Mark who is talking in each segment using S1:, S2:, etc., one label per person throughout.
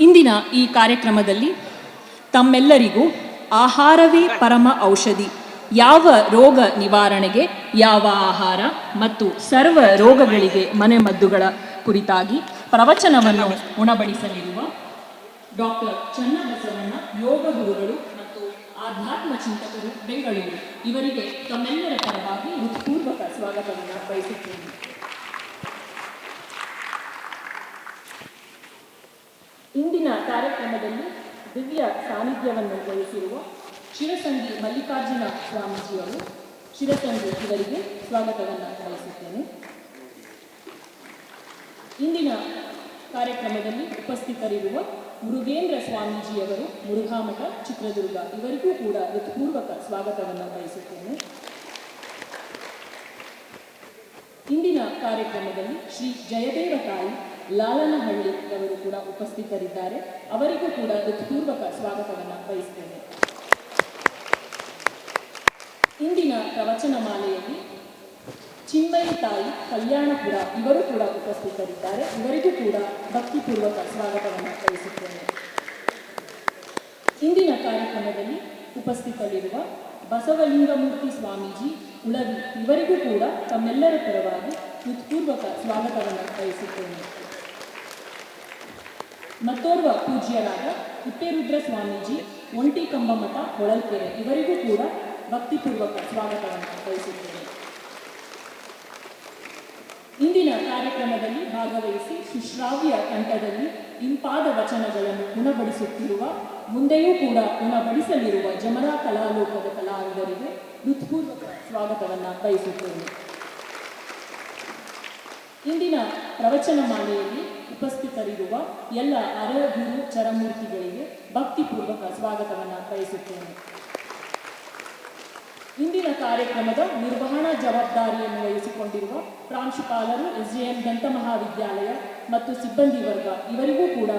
S1: ಇಂದಿನ ಈ ಕಾರ್ಯಕ್ರಮದಲ್ಲಿ ತಮ್ಮೆಲ್ಲರಿಗೂ ಆಹಾರವೇ ಪರಮ ಔಷಧಿ. ಯಾವ ರೋಗ ನಿವಾರಣೆಗೆ ಯಾವ ಆಹಾರ ಮತ್ತು ಸರ್ವ ರೋಗಗಳಿಗೆ ಮನೆಮದ್ದುಗಳ ಕುರಿತಾಗಿ ಪ್ರವಚನವನ್ನು ಉಣಬಡಿಸಲಿರುವ ಡಾಕ್ಟರ್ ಚನ್ನಬಸವಣ್ಣ, ಯೋಗ ಗುರುಗಳು ಮತ್ತು ಆಧ್ಯಾತ್ಮ ಚಿಂತಕರು ಬೆಂಗಳೂರು. ಇವರಿಗೆ ತಮ್ಮೆಲ್ಲರ ಪರವಾಗಿ ಹೃತ್ಪೂರ್ವಕ ಸ್ವಾಗತವನ್ನು ಬಯಸುತ್ತೇನೆ. ಇಂದಿನ ಕಾರ್ಯಕ್ರಮದಲ್ಲಿ ದಿವ್ಯ ಸಾನ್ನಿಧ್ಯವನ್ನು ವಹಿಸಿರುವ ಶಿರಸಂಗಿ ಮಲ್ಲಿಕಾರ್ಜುನ ಸ್ವಾಮೀಜಿಯವರು ಶಿರಸಂಗಿ ಇವರಿಗೆ ಸ್ವಾಗತವನ್ನು ಬಯಸುತ್ತೇನೆ ಇಂದಿನ ಕಾರ್ಯಕ್ರಮದಲ್ಲಿ ಉಪಸ್ಥಿತರಿರುವ ಮುರುಗೇಂದ್ರ ಸ್ವಾಮೀಜಿಯವರು ಮುರುಘಾಮಠ ಚಿತ್ರದುರ್ಗ ಇವರಿಗೂ ಕೂಡ ಹೃತ್ಪೂರ್ವಕ ಸ್ವಾಗತವನ್ನು ಬಯಸುತ್ತೇನೆ ಇಂದಿನ ಕಾರ್ಯಕ್ರಮದಲ್ಲಿ ಶ್ರೀ ಜಯದೇವ ತಾಯಿ ಲಾಲನಹಳ್ಳಿ ಅವರು ಕೂಡ ಉಪಸ್ಥಿತರಿದ್ದಾರೆ. ಅವರಿಗೂ ಕೂಡ ಹೃತ್ಪೂರ್ವಕ ಸ್ವಾಗತವನ್ನು ಬಯಸ್ತೇನೆ. ಇಂದಿನ ಪ್ರವಚನ ಮಾಲೆಯಲ್ಲಿ ಚಿನ್ಮಯಿ ತಾಯಿ ಕಲ್ಯಾಣಪುರ ಇವರು ಕೂಡ ಉಪಸ್ಥಿತರಿದ್ದಾರೆ. ಇವರಿಗೂ ಕೂಡ ಭಕ್ತಿಪೂರ್ವಕ ಸ್ವಾಗತವನ್ನು ಬಯಸುತ್ತೇನೆ. ಇಂದಿನ ಕಾರ್ಯಕ್ರಮದಲ್ಲಿ ಉಪಸ್ಥಿತರಿರುವ ಬಸವಲಿಂಗಮೂರ್ತಿ ಸ್ವಾಮೀಜಿ ಉಳವಿ ಇವರಿಗೂ ಕೂಡ ತಮ್ಮೆಲ್ಲರ ಪರವಾಗಿ ಹೃತ್ಪೂರ್ವಕ ಸ್ವಾಗತವನ್ನು ಬಯಸುತ್ತೇನೆ. ಮತ್ತೋರ್ವ ಪೂಜ್ಯರಾದ ತಿಪ್ಪೇರುದ್ರ ಸ್ವಾಮೀಜಿ, ಒಂಟಿ ಕಂಬಮಠ, ಹೊಳಲ್ಕೆರೆ, ಇವರಿಗೂ ಕೂಡ ಭಕ್ತಿಪೂರ್ವಕ ಸ್ವಾಗತವನ್ನು ಬಯಸುತ್ತೇನೆ ಇಂದಿನ ಕಾರ್ಯಕ್ರಮದಲ್ಲಿ ಭಾಗವಹಿಸಿ ಸುಶ್ರಾವ್ಯ ಕಂಠದಲ್ಲಿ ಇಂಪಾದ ವಚನಗಳನ್ನು ಗುಣಪಡಿಸುತ್ತಿರುವ, ಮುಂದೆಯೂ ಕೂಡ ಗುಣಪಡಿಸಲಿರುವ ಜಮರಾ ಕಲಾಲೋಕದ ಕಲಾವಿದರಿಗೆ ಹೃತ್ಪೂರ್ವಕ ಸ್ವಾಗತವನ್ನು ಬಯಸುತ್ತೇನೆ. ಇಂದಿನ ಪ್ರವಚನ ಮಾಲೆಯಲ್ಲಿ ಉಪಸ್ಥಿತರಿರುವ ಎಲ್ಲ ಅರಗುರು ಚರಮೂರ್ತಿಗಳಿಗೆ ಭಕ್ತಿಪೂರ್ವಕ ಸ್ವಾಗತವನ್ನು ಬಯಸುತ್ತೇನೆ ಇಂದಿನ ಕಾರ್ಯಕ್ರಮದ ನಿರ್ವಹಣಾ ಜವಾಬ್ದಾರಿಯನ್ನು ವಹಿಸಿಕೊಂಡಿರುವ ಪ್ರಾಂಶುಪಾಲರು ಎಸ್ಜೆಎಂ ದಂತ ಮಹಾವಿದ್ಯಾಲಯ ಮತ್ತು ಸಿಬ್ಬಂದಿ ವರ್ಗ ಇವರಿಗೂ ಕೂಡ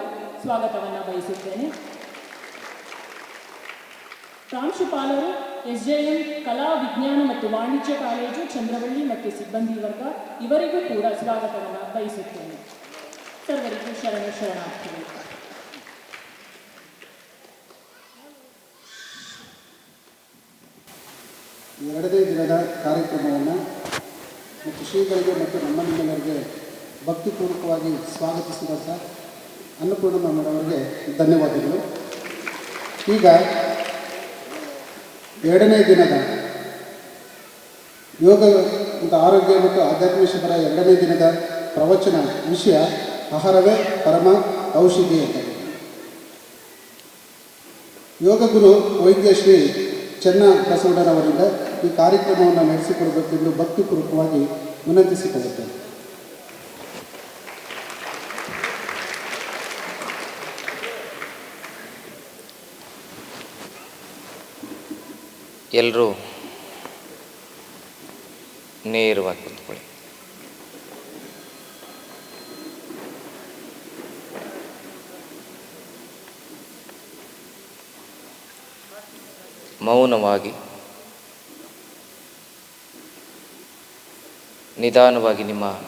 S1: ಸ್ವಾಗತವನ್ನು ಬಯಸುತ್ತೇನೆ. ಪ್ರಾಂಶುಪಾಲರು ಎಸ್ಜೆಎಂ ಕಲಾ ವಿಜ್ಞಾನ ಮತ್ತು ವಾಣಿಜ್ಯ ಕಾಲೇಜು ಚಂದ್ರವಳ್ಳಿ ಮತ್ತು ಸಿಬ್ಬಂದಿ ವರ್ಗ ಇವರಿಗೂ ಕೂಡ ಸ್ವಾಗತವನ್ನು ಬಯಸುತ್ತೇನೆ.
S2: ಎರಡನೇ ದಿನದ ಕಾರ್ಯಕ್ರಮವನ್ನು ಮತ್ತು ಶ್ರೀಗಳಿಗೆ ಮತ್ತು ನಮ್ಮ ನಿಮ್ಮೆಲ್ಲರಿಗೆ ಭಕ್ತಿಪೂರ್ವಕವಾಗಿ ಸ್ವಾಗತಿಸಿದ ಸರ್ ಅನ್ನಪೂರ್ಣ ಮೇಡಮರಿಗೆ ಧನ್ಯವಾದಗಳು. ಈಗ ಎರಡನೇ ದಿನದ ಯೋಗ ಮತ್ತು ಆರೋಗ್ಯ ಮತ್ತು ಆಧ್ಯಾತ್ಮಿಕ ಶಿಬಿರ ಎರಡನೇ ದಿನದ ಪ್ರವಚನ ವಿಷಯ ಆಹಾರವೇ ಪರಮ ಔಷಧೀಯತೆ ಯೋಗ ಗುರು ವೈದ್ಯ ಶ್ರೀ ಚೆನ್ನ ಬಸವಣ್ಣನವರಿಂದ ಈ ಕಾರ್ಯಕ್ರಮವನ್ನು ನಡೆಸಿಕೊಡಬೇಕೆಂದು ಭಕ್ತಿಪೂರ್ವಕವಾಗಿ ವಿನಂತಿಸಿಕೊಳ್ಳುತ್ತೇನೆ.
S3: ಎಲ್ಲರೂ ನೇರವಾಗಿ ಮೌನವಾಗಿ, ನಿಧಾನವಾಗಿ ನಿಮ್ಮ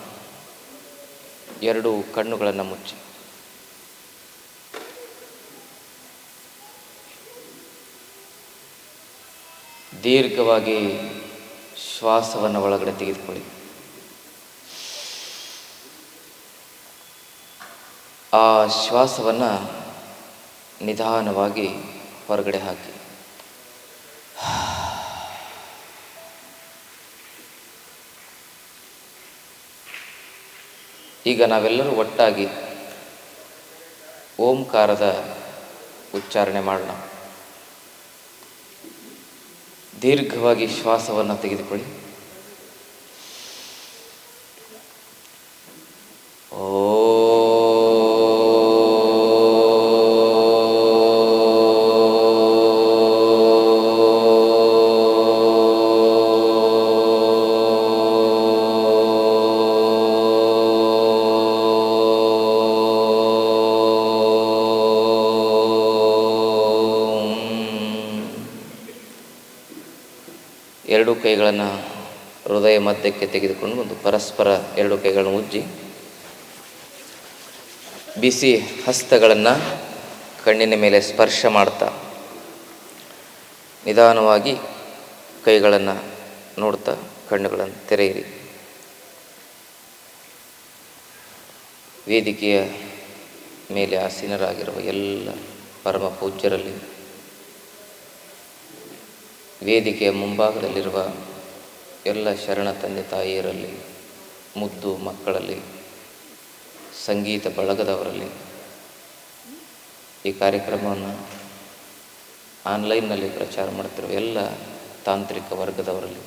S3: ಎರಡು ಕಣ್ಣುಗಳನ್ನು ಮುಚ್ಚಿ. ದೀರ್ಘವಾಗಿ ಶ್ವಾಸವನ್ನು ಒಳಗಡೆ ತೆಗೆದುಕೊಳ್ಳಿ. ಆ ಶ್ವಾಸವನ್ನು ನಿಧಾನವಾಗಿ ಹೊರಗಡೆ ಹಾಕಿ. ಈಗ ನಾವೆಲ್ಲರೂ ಒಟ್ಟಾಗಿ ಓಂಕಾರದ ಉಚ್ಚಾರಣೆ ಮಾಡೋಣ. ದೀರ್ಘವಾಗಿ ಶ್ವಾಸವನ್ನು ತೆಗೆದುಕೊಳ್ಳಿ. ಕೈಗಳನ್ನು ಹೃದಯ ಮಧ್ಯಕ್ಕೆ ತೆಗೆದುಕೊಂಡು ಒಂದು ಪರಸ್ಪರ ಎರಡು ಕೈಗಳನ್ನು ಉಜ್ಜಿ ಬಿಸಿ ಹಸ್ತಗಳನ್ನು ಕಣ್ಣಿನ ಮೇಲೆ ಸ್ಪರ್ಶ ಮಾಡ್ತಾ ನಿಧಾನವಾಗಿ ಕೈಗಳನ್ನು ನೋಡ್ತಾ ಕಣ್ಣುಗಳನ್ನು ತೆರೆಯಿರಿ. ವೇದಿಕೆಯ ಮೇಲೆ ಆಸೀನರಾಗಿರುವ ಎಲ್ಲ ಪರಮ ಪೂಜ್ಯರಲ್ಲಿ ವೇದಿಕೆಯ ಮುಂಭಾಗದಲ್ಲಿರುವ ಎಲ್ಲ ಶರಣ ತಂದೆ ತಾಯಿಯರಲ್ಲಿ, ಮುದ್ದು ಮಕ್ಕಳಲ್ಲಿ, ಸಂಗೀತ ಬಳಗದವರಲ್ಲಿ ಈ ಕಾರ್ಯಕ್ರಮವನ್ನು ಆನ್ಲೈನ್ನಲ್ಲಿ ಪ್ರಚಾರ ಮಾಡ್ತಿರುವ ಎಲ್ಲ ತಾಂತ್ರಿಕ ವರ್ಗದವರಲ್ಲಿ,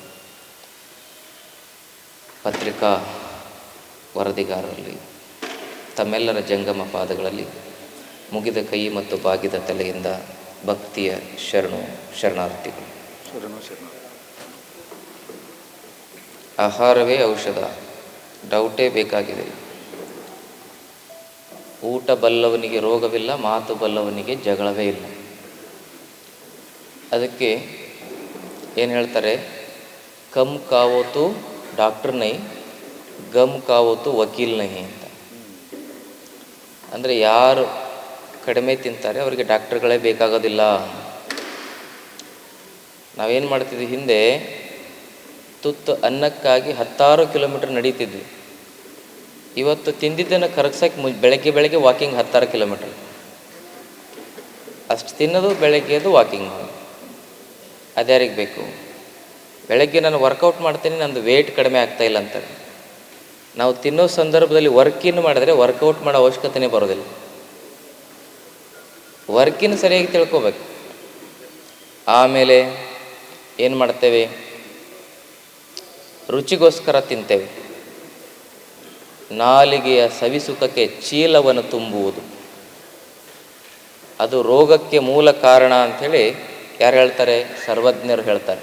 S3: ಪತ್ರಿಕಾ ವರದಿಗಾರರಲ್ಲಿ, ತಮ್ಮೆಲ್ಲರ ಜಂಗಮ ಪಾದಗಳಲ್ಲಿ ಮುಗಿದ ಕೈ ಮತ್ತು ಬಾಗಿದ ತಲೆಯಿಂದ ಭಕ್ತಿಯ ಶರಣು, ಶರಣಾರ್ಥಿಗಳು. ಆಹಾರವೇ ಔಷಧ ಡೌಟೇ ಬೇಕಾಗಿದೆ. ಊಟ ಬಲ್ಲವನಿಗೆ ರೋಗವಿಲ್ಲ, ಮಾತು ಬಲ್ಲವನಿಗೆ ಜಗಳವೇ ಇಲ್ಲ. ಅದಕ್ಕೆ ಏನು ಹೇಳ್ತಾರೆ? ಕಮ್ ಕಾವೋತು ಡಾಕ್ಟರ್ ನೈ, ಗಮ್ ಕಾವೋತು ವಕೀಲ್ ನೈ ಅಂತ. ಅಂದರೆ ಯಾರು ಕಡಿಮೆ ತಿಂತಾರೆ ಅವರಿಗೆ ಡಾಕ್ಟರ್ಗಳೇ ಬೇಕಾಗೋದಿಲ್ಲ. ನಾವೇನು ಮಾಡ್ತಿದ್ವಿ ಹಿಂದೆ? ತುತ್ತು ಅನ್ನಕ್ಕಾಗಿ ಹತ್ತಾರು ಕಿಲೋಮೀಟರ್ ನಡೀತಿದ್ವಿ. ಇವತ್ತು ತಿಂದಿದ್ದನ್ನು ಕರಗ್ಸಕ್ಕೆ ಮು, ಬೆಳಗ್ಗೆ ಬೆಳಗ್ಗೆ ವಾಕಿಂಗ್ ಹತ್ತಾರು ಕಿಲೋಮೀಟರ್. ಅಷ್ಟು ತಿನ್ನೋದು ಬೆಳಗ್ಗೆದು ವಾಕಿಂಗ್ ಅದ್ಯಾರಿಗೆ ಬೇಕು. ಬೆಳಗ್ಗೆ ನಾನು ವರ್ಕೌಟ್ ಮಾಡ್ತೀನಿ, ನಂದು ವೇಟ್ ಕಡಿಮೆ ಆಗ್ತಾ ಇಲ್ಲ ಅಂತಾರೆ ನಾವು ತಿನ್ನೋ ಸಂದರ್ಭದಲ್ಲಿ ವರ್ಕಿನ್ ಮಾಡಿದ್ರೆ ವರ್ಕೌಟ್ ಮಾಡೋ ಅವಶ್ಯಕತೆನೇ ಬರೋದಿಲ್ಲ. ವರ್ಕಿನ ಸರಿಯಾಗಿ ತಿಳ್ಕೋಬೇಕು. ಆಮೇಲೆ ಏನು ಮಾಡ್ತೇವೆ? ರುಚಿಗೋಸ್ಕರ ತಿಂತೇವೆ. ನಾಲಿಗೆಯ ಸವಿಸುಖಕ್ಕೆ ಚೀಲವನ್ನು ತುಂಬುವುದು. ಅದು ರೋಗಕ್ಕೆ ಮೂಲ ಕಾರಣ ಅಂಥೇಳಿ ಯಾರು ಹೇಳ್ತಾರೆ? ಸರ್ವಜ್ಞರು ಹೇಳ್ತಾರೆ.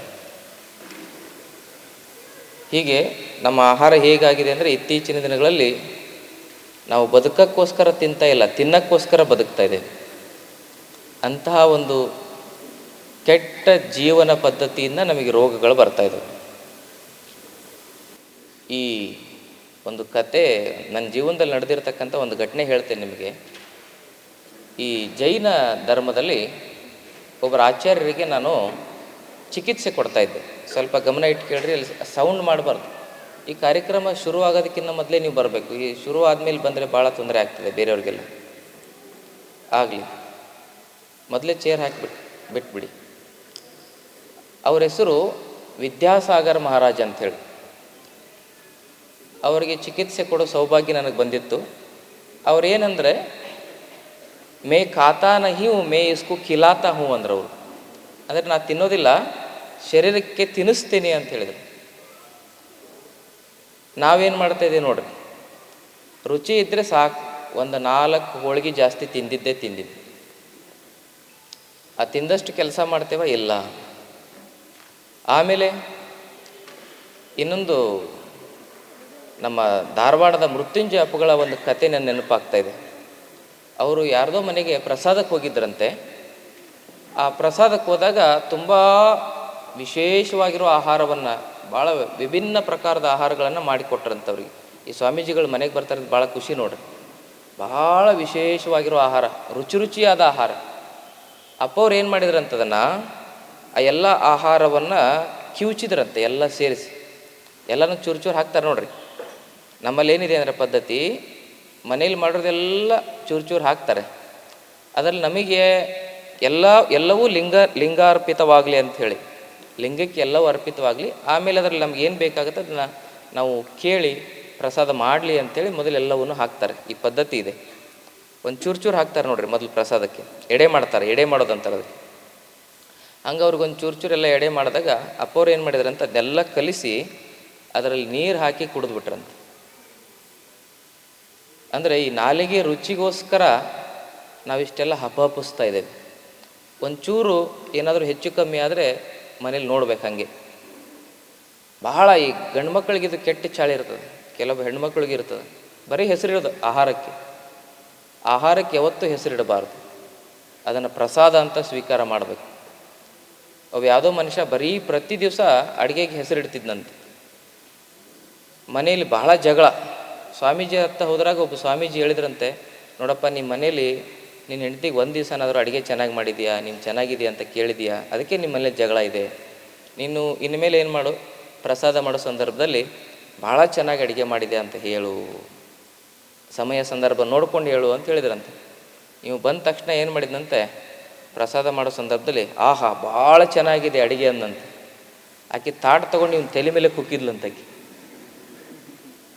S3: ಹೀಗೆ ನಮ್ಮ ಆಹಾರ ಹೇಗಾಗಿದೆ ಅಂದರೆ ಇತ್ತೀಚಿನ ದಿನಗಳಲ್ಲಿ ನಾವು ಬದುಕಕ್ಕೋಸ್ಕರ ತಿಂತಾ ಇಲ್ಲ, ತಿನ್ನಕ್ಕೋಸ್ಕರ ಬದುಕ್ತಾ ಇದ್ದೇವೆ. ಅಂತಹ ಒಂದು ಕೆಟ್ಟ ಜೀವನ ಪದ್ಧತಿಯಿಂದ ನಮಗೆ ರೋಗಗಳು ಬರ್ತಾ ಇದ್ದಾವೆ. ಈ ಒಂದು ಕತೆ ನನ್ನ ಜೀವನದಲ್ಲಿ ನಡೆದಿರ್ತಕ್ಕಂಥ ಒಂದು ಘಟನೆ ಹೇಳ್ತೇನೆ ನಿಮಗೆ. ಈ ಜೈನ ಧರ್ಮದಲ್ಲಿ ಒಬ್ಬರ ಆಚಾರ್ಯರಿಗೆ ನಾನು ಚಿಕಿತ್ಸೆ ಕೊಡ್ತಾ ಇದ್ದೆ. ಸ್ವಲ್ಪ ಗಮನ ಇಟ್ಟು ಕೇಳ್ರಿ, ಅಲ್ಲಿ ಸೌಂಡ್ ಮಾಡಬಾರ್ದು. ಈ ಕಾರ್ಯಕ್ರಮ ಶುರು ಆಗೋದಕ್ಕಿಂತ ಮೊದಲೇ ನೀವು ಬರಬೇಕು. ಈ ಶುರು ಆದಮೇಲೆ ಬಂದರೆ ಭಾಳ ತೊಂದರೆ ಆಗ್ತದೆ ಬೇರೆಯವ್ರಿಗೆಲ್ಲ. ಆಗಲಿ, ಮೊದಲೇ ಚೇರ್ ಹಾಕಿಬಿಟ್ಟು ಬಿಟ್ಬಿಡಿ. ಅವ್ರ ಹೆಸರು ವಿದ್ಯಾಸಾಗರ್ ಮಹಾರಾಜ್ ಅಂಥೇಳಿ. ಅವರಿಗೆ ಚಿಕಿತ್ಸೆ ಕೊಡೋ ಸೌಭಾಗ್ಯ ನನಗೆ ಬಂದಿತ್ತು. ಅವರೇನಂದರೆ, ಮೇ ಖಾತಾನ ಹೀವು ಮೇ ಇಸ್ಕು ಕಿಲಾತ ಹೂ ಅಂದ್ರೆ ಅವರು. ಅಂದರೆ ನಾನು ತಿನ್ನೋದಿಲ್ಲ, ಶರೀರಕ್ಕೆ ತಿನ್ನಿಸ್ತೀನಿ ಅಂತ ಹೇಳಿದರು. ನಾವೇನು ಮಾಡ್ತಾ ಇದ್ದೀವಿ ನೋಡ್ರಿ. ರುಚಿ ಇದ್ದರೆ ಸಾಕು, ಒಂದು ನಾಲ್ಕು ಹೋಳಿಗೆ ಜಾಸ್ತಿ ತಿಂದಿದ್ದೇ ತಿಂದಿದ್ದೆ. ಆ ತಿಂದಷ್ಟು ಕೆಲಸ ಮಾಡ್ತೇವ? ಇಲ್ಲ. ಆಮೇಲೆ, ಇನ್ನೊಂದು ನಮ್ಮ ಧಾರವಾಡದ ಮೃತ್ಯುಂಜಯ ಅಪ್ಪುಗಳ ಒಂದು ಕತೆ ನನ್ನ ನೆನಪಾಗ್ತಾ ಇದೆ. ಅವರು ಯಾರದೋ ಮನೆಗೆ ಪ್ರಸಾದಕ್ಕೆ ಹೋಗಿದ್ರಂತೆ. ಆ ಪ್ರಸಾದಕ್ಕೆ ಹೋದಾಗ ತುಂಬ ವಿಶೇಷವಾಗಿರೋ ಆಹಾರವನ್ನು ಭಾಳ ವಿಭಿನ್ನ ಪ್ರಕಾರದ ಆಹಾರಗಳನ್ನು ಮಾಡಿಕೊಟ್ರಂಥವ್ರಿಗೆ ಈ ಸ್ವಾಮೀಜಿಗಳು ಮನೆಗೆ ಬರ್ತಾರೆ ಭಾಳ ಖುಷಿ ನೋಡ್ರಿ. ಭಾಳ ವಿಶೇಷವಾಗಿರೋ ಆಹಾರ, ರುಚಿ ರುಚಿಯಾದ ಆಹಾರ. ಅಪ್ಪ ಅವ್ರು ಏನು ಮಾಡಿದ್ರಂತದನ್ನು ಆ ಎಲ್ಲ ಆಹಾರವನ್ನು ಕಿವುಚಿದ್ರಂತೆ, ಎಲ್ಲ ಸೇರಿಸಿ. ಎಲ್ಲನೂ ಚೂರು ಚೂರು ಹಾಕ್ತಾರೆ ನೋಡ್ರಿ. ನಮ್ಮಲ್ಲಿ ಏನಿದೆ ಅಂದರೆ ಪದ್ಧತಿ, ಮನೇಲಿ ಮಾಡೋದೆಲ್ಲ ಚೂರು ಚೂರು ಹಾಕ್ತಾರೆ. ಅದರಲ್ಲಿ ನಮಗೆ ಎಲ್ಲ, ಎಲ್ಲವೂ ಲಿಂಗ, ಲಿಂಗಾರ್ಪಿತವಾಗಲಿ ಅಂಥೇಳಿ ಲಿಂಗಕ್ಕೆ ಎಲ್ಲವೂ ಅರ್ಪಿತವಾಗಲಿ, ಆಮೇಲೆ ಅದರಲ್ಲಿ ನಮ್ಗೆ ಏನು ಬೇಕಾಗುತ್ತೆ ಅದನ್ನ ನಾವು ಕೇಳಿ, ಪ್ರಸಾದ ಮಾಡಲಿ ಅಂಥೇಳಿ ಮೊದಲು ಎಲ್ಲವನ್ನೂ ಹಾಕ್ತಾರೆ. ಈ ಪದ್ಧತಿ ಇದೆ. ಒಂದು ಚೂರು ಚೂರು ಹಾಕ್ತಾರೆ ನೋಡ್ರಿ ಮೊದಲು ಪ್ರಸಾದಕ್ಕೆ. ಎಡೆ ಮಾಡ್ತಾರೆ, ಎಡೆ ಮಾಡೋದು ಅಂತಾರೆ ಅದಕ್ಕೆ ಹಂಗೆ ಅವ್ರಿಗೊಂದು ಚೂರು ಚೂರೆಲ್ಲ ಎಡೆ ಮಾಡಿದಾಗ ಅಪ್ಪವ್ರು ಏನು ಮಾಡಿದ್ರಂತ ಅದನ್ನೆಲ್ಲ ಕಲಿಸಿ, ಅದರಲ್ಲಿ ನೀರು ಹಾಕಿ ಕುಡಿದ್ಬಿಟ್ರಂತ. ಅಂದರೆ ಈ ನಾಲಿಗೆ ರುಚಿಗೋಸ್ಕರ ನಾವಿಷ್ಟೆಲ್ಲ ಹಪಹಪಿಸ್ತಾ ಇದ್ದೇವೆ. ಒಂಚೂರು ಏನಾದರೂ ಹೆಚ್ಚು ಕಮ್ಮಿ ಆದರೆ ಮನೇಲಿ ನೋಡ್ಬೇಕು ಹಾಗೆ. ಬಹಳ ಈ ಗಂಡು ಮಕ್ಕಳಿಗೆ ಇದು ಕೆಟ್ಟ ಚಾಳಿ ಇರ್ತದೆ. ಕೆಲವು ಹೆಣ್ಮಕ್ಳಿಗೆ ಇರ್ತದೆ. ಬರೀ ಹೆಸರಿಡೋದು ಆಹಾರಕ್ಕೆ. ಆಹಾರಕ್ಕೆ ಯಾವತ್ತೂ ಹೆಸರಿಡಬಾರ್ದು. ಅದನ್ನು ಪ್ರಸಾದ ಅಂತ ಸ್ವೀಕಾರ ಮಾಡಬೇಕು. ಅವು ಯಾವುದೋ ಮನುಷ್ಯ ಬರೀ ಪ್ರತಿ ದಿವಸ ಅಡುಗೆಗೆ ಹೆಸರಿಡ್ತಿದ್ನಂತೆ. ಮನೆಯಲ್ಲಿ ಬಹಳ ಜಗಳ. ಸ್ವಾಮೀಜಿ ಹತ್ತ ಹೋದ್ರಾಗ ಒಬ್ಬ ಸ್ವಾಮೀಜಿ ಹೇಳಿದ್ರಂತೆ, ನೋಡಪ್ಪ ನಿಮ್ಮ ಮನೇಲಿ ನಿನ್ನ ಹೆಂಡತಿಗೆ ಒಂದು ದಿವಸನಾದರೂ ಅಡುಗೆ ಚೆನ್ನಾಗಿ ಮಾಡಿದ್ಯಾ? ನಿಮ್ಮ ಚೆನ್ನಾಗಿದೆಯಾ ಅಂತ ಕೇಳಿದೀಯಾ? ಅದಕ್ಕೆ ನಿಮ್ಮ ಜಗಳ ಇದೆ. ನೀನು ಇನ್ಮೇಲೆ ಏನು ಮಾಡು? ಪ್ರಸಾದ ಮಾಡೋ ಸಂದರ್ಭದಲ್ಲಿ ಭಾಳ ಚೆನ್ನಾಗಿ ಅಡುಗೆ ಮಾಡಿದೆ ಅಂತ ಹೇಳು. ಸಮಯ ಸಂದರ್ಭ ನೋಡ್ಕೊಂಡು ಹೇಳು ಅಂತ ಹೇಳಿದ್ರಂತೆ. ನೀವು ಬಂದ ತಕ್ಷಣ ಏನು ಮಾಡಿದನಂತೆ? ಪ್ರಸಾದ ಮಾಡೋ ಸಂದರ್ಭದಲ್ಲಿ, ಆಹಾ, ಭಾಳ ಚೆನ್ನಾಗಿದೆ ಅಡುಗೆ ಅಂದಂತೆ. ಆಕೆ ತಾಟ್ ತೊಗೊಂಡು ನೀವು ತಲೆ ಮೇಲೆ ಕುಕ್ಕಿದ್ಲಂತಾಕಿ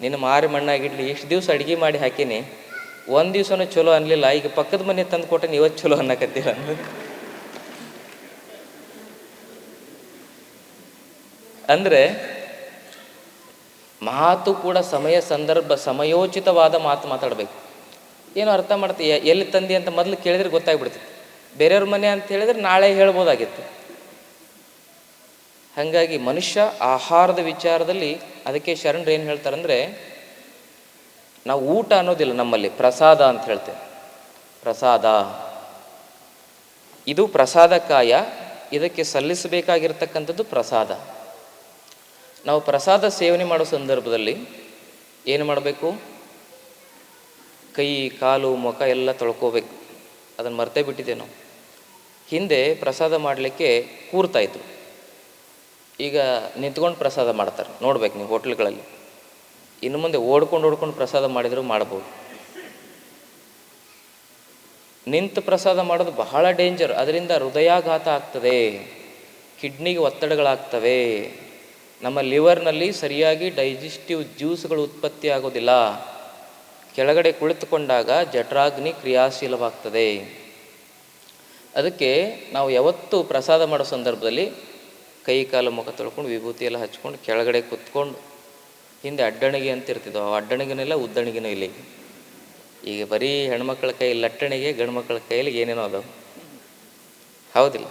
S3: ನಿನ್ನ ಮಾರಿ ಮಣ್ಣಾಗಿಡ್ಲಿ ಇಷ್ಟು ದಿವಸ ಅಡುಗೆ ಮಾಡಿ ಹಾಕೀನಿ. ಒಂದು ದಿವಸನೂ ಚಲೋ ಅನ್ನಲಿಲ್ಲ ಈಗ ಪಕ್ಕದ ಮನೆ ತಂದು ಕೊಟ್ಟೆ ಇವತ್ತು ಚಲೋ ಅನ್ನಕತ್ತೀರ ಅಂದ್ರೆ. ಅಂದರೆ ಮಾತು ಕೂಡ ಸಮಯ ಸಂದರ್ಭ ಸಮಯೋಚಿತವಾದ ಮಾತು ಮಾತಾಡಬೇಕು. ಏನು ಅರ್ಥ ಮಾಡ್ತೀಯ ಎಲ್ಲಿ ತಂದಿ ಅಂತ ಮೊದಲು ಕೇಳಿದ್ರೆ ಗೊತ್ತಾಗ್ಬಿಡ್ತಿತ್ತು ಬೇರೆಯವ್ರ ಮನೆ ಅಂತ ಹೇಳಿದ್ರೆ ನಾಳೆ ಹೇಳ್ಬೋದಾಗಿತ್ತು. ಹಾಗಾಗಿ ಮನುಷ್ಯ ಆಹಾರದ ವಿಚಾರದಲ್ಲಿ ಅದಕ್ಕೆ ಶರಣರು ಏನು ಹೇಳ್ತಾರಂದರೆ, ನಾವು ಊಟ ಅನ್ನೋದಿಲ್ಲ ನಮ್ಮಲ್ಲಿ, ಪ್ರಸಾದ ಅಂತ ಹೇಳ್ತೇವೆ. ಪ್ರಸಾದ. ಇದು ಪ್ರಸಾದಕಾಯ ಇದಕ್ಕೆ ಸಲ್ಲಿಸಬೇಕಾಗಿರ್ತಕ್ಕಂಥದ್ದು ಪ್ರಸಾದ. ನಾವು ಪ್ರಸಾದ ಸೇವನೆ ಮಾಡೋ ಸಂದರ್ಭದಲ್ಲಿ ಏನು ಮಾಡಬೇಕು? ಕೈ, ಕಾಲು, ಮುಖ ಎಲ್ಲ ತೊಳ್ಕೋಬೇಕು. ಅದನ್ನು ಮರ್ತೇ ಬಿಟ್ಟಿದ್ದೆ ನಾವು. ಹಿಂದೆ ಪ್ರಸಾದ ಮಾಡಲಿಕ್ಕೆ ಕೂರ್ತಾಯಿದ್ರು. ಈಗ ನಿಂತ್ಕೊಂಡು ಪ್ರಸಾದ ಮಾಡ್ತಾರೆ. ನೋಡ್ಬೇಕು ನೀವು ಹೋಟ್ಲ್ಗಳಲ್ಲಿ. ಇನ್ನು ಮುಂದೆ ಓಡ್ಕೊಂಡು ಓಡ್ಕೊಂಡು ಪ್ರಸಾದ ಮಾಡಿದರೂ ಮಾಡ್ಬೋದು. ನಿಂತು ಪ್ರಸಾದ ಮಾಡೋದು ಬಹಳ ಡೇಂಜರ್. ಅದರಿಂದ ಹೃದಯಾಘಾತ ಆಗ್ತದೆ. ಕಿಡ್ನಿಗೆ ಒತ್ತಡಗಳಾಗ್ತವೆ. ನಮ್ಮ ಲಿವರ್ನಲ್ಲಿ ಸರಿಯಾಗಿ ಡೈಜೆಸ್ಟಿವ್ ಜ್ಯೂಸ್ಗಳು ಉತ್ಪತ್ತಿ ಆಗೋದಿಲ್ಲ. ಕೆಳಗಡೆ ಕುಳಿತುಕೊಂಡಾಗ ಜಠರಾಗ್ನಿ ಕ್ರಿಯಾಶೀಲವಾಗ್ತದೆ. ಅದಕ್ಕೆ ನಾವು ಯಾವತ್ತೂ ಪ್ರಸಾದ ಮಾಡೋ ಸಂದರ್ಭದಲ್ಲಿ ಕೈ ಕಾಲು ಮುಖ ತೊಳ್ಕೊಂಡು ವಿಭೂತಿ ಎಲ್ಲ ಹಚ್ಕೊಂಡು ಕೆಳಗಡೆ ಕುತ್ಕೊಂಡು ಹಿಂದೆ ಅಡ್ಡಣಿಗೆ ಅಂತ ಇರ್ತಿದ್ವು. ಆ ಅಡ್ಡಣಿಗೆನೆಲ್ಲ ಉದ್ದಣಿಗೆನೂ ಇಲ್ಲ. ಈಗ ಬರೀ ಹೆಣ್ಮಕ್ಳ ಕೈ ಲಟ್ಟಣಿಗೆ ಗಂಡ್ಮಕ್ಳ ಕೈಯಲ್ಲಿ ಏನೇನೋ ಅದಾವೆ. ಹೌದಿಲ್ಲ.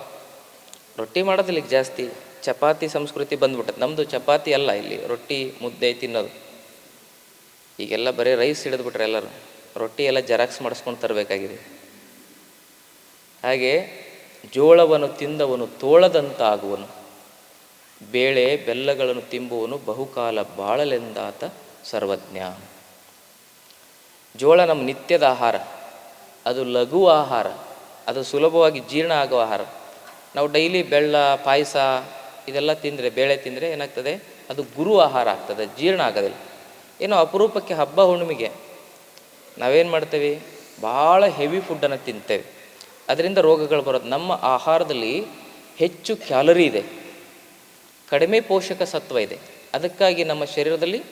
S3: ರೊಟ್ಟಿ ಮಾಡೋದಿಲ್ಲ ಈಗ ಜಾಸ್ತಿ. ಚಪಾತಿ ಸಂಸ್ಕೃತಿ ಬಂದ್ಬಿಟ್ಟದೆ. ನಮ್ಮದು ಚಪಾತಿ ಅಲ್ಲ ಇಲ್ಲಿ. ರೊಟ್ಟಿ, ಮುದ್ದೆ ತಿನ್ನೋದು. ಈಗೆಲ್ಲ ಬರೀ ರೈಸ್ ಹಿಡಿದ್ಬಿಟ್ರೆ ಎಲ್ಲರೂ. ರೊಟ್ಟಿ ಎಲ್ಲ ಜೆರಾಕ್ಸ್ ಮಾಡಿಸ್ಕೊಂಡು ತರಬೇಕಾಗಿದೆ. ಹಾಗೆ ಜೋಳವನ್ನು ತಿಂದವನು ತೋಳದಂತಾಗುವನು. ಬೇಳೆ ಬೆಲ್ಲಗಳನ್ನು ತಿಂಬುವನು ಬಹುಕಾಲ ಬಾಳಲೆಂದಾತ ಸರ್ವಜ್ಞ. ಜೋಳ ನಮ್ಮ ನಿತ್ಯದ ಆಹಾರ. ಅದು ಲಘು ಆಹಾರ. ಅದು ಸುಲಭವಾಗಿ ಜೀರ್ಣ ಆಗುವ ಆಹಾರ. ನಾವು ಡೈಲಿ ಬೆಲ್ಲ ಪಾಯಸ ಇದೆಲ್ಲ ತಿಂದರೆ, ಬೇಳೆ ತಿಂದರೆ ಏನಾಗ್ತದೆ? ಅದು ಗುರು ಆಹಾರ ಆಗ್ತದೆ, ಜೀರ್ಣ ಆಗೋದಿಲ್ಲ. ಏನೋ ಅಪರೂಪಕ್ಕೆ ಹಬ್ಬ ಹುಣ್ಣಿಮೆಗೆ ನಾವೇನು ಮಾಡ್ತೇವೆ? ಭಾಳ ಹೆವಿ ಫುಡ್ಡನ್ನು ತಿಂತೇವೆ. ಅದರಿಂದ ರೋಗಗಳು ಬರೋದು. ನಮ್ಮ ಆಹಾರದಲ್ಲಿ ಹೆಚ್ಚು ಕ್ಯಾಲರಿ ಇದೆ. ಕಡಿಮೆ ಪೋಷಕ ಸತ್ವ ಇದೆ. ಅದಕ್ಕಾಗಿ ನಮ್ಮ ಶರೀರದಲ್ಲಿ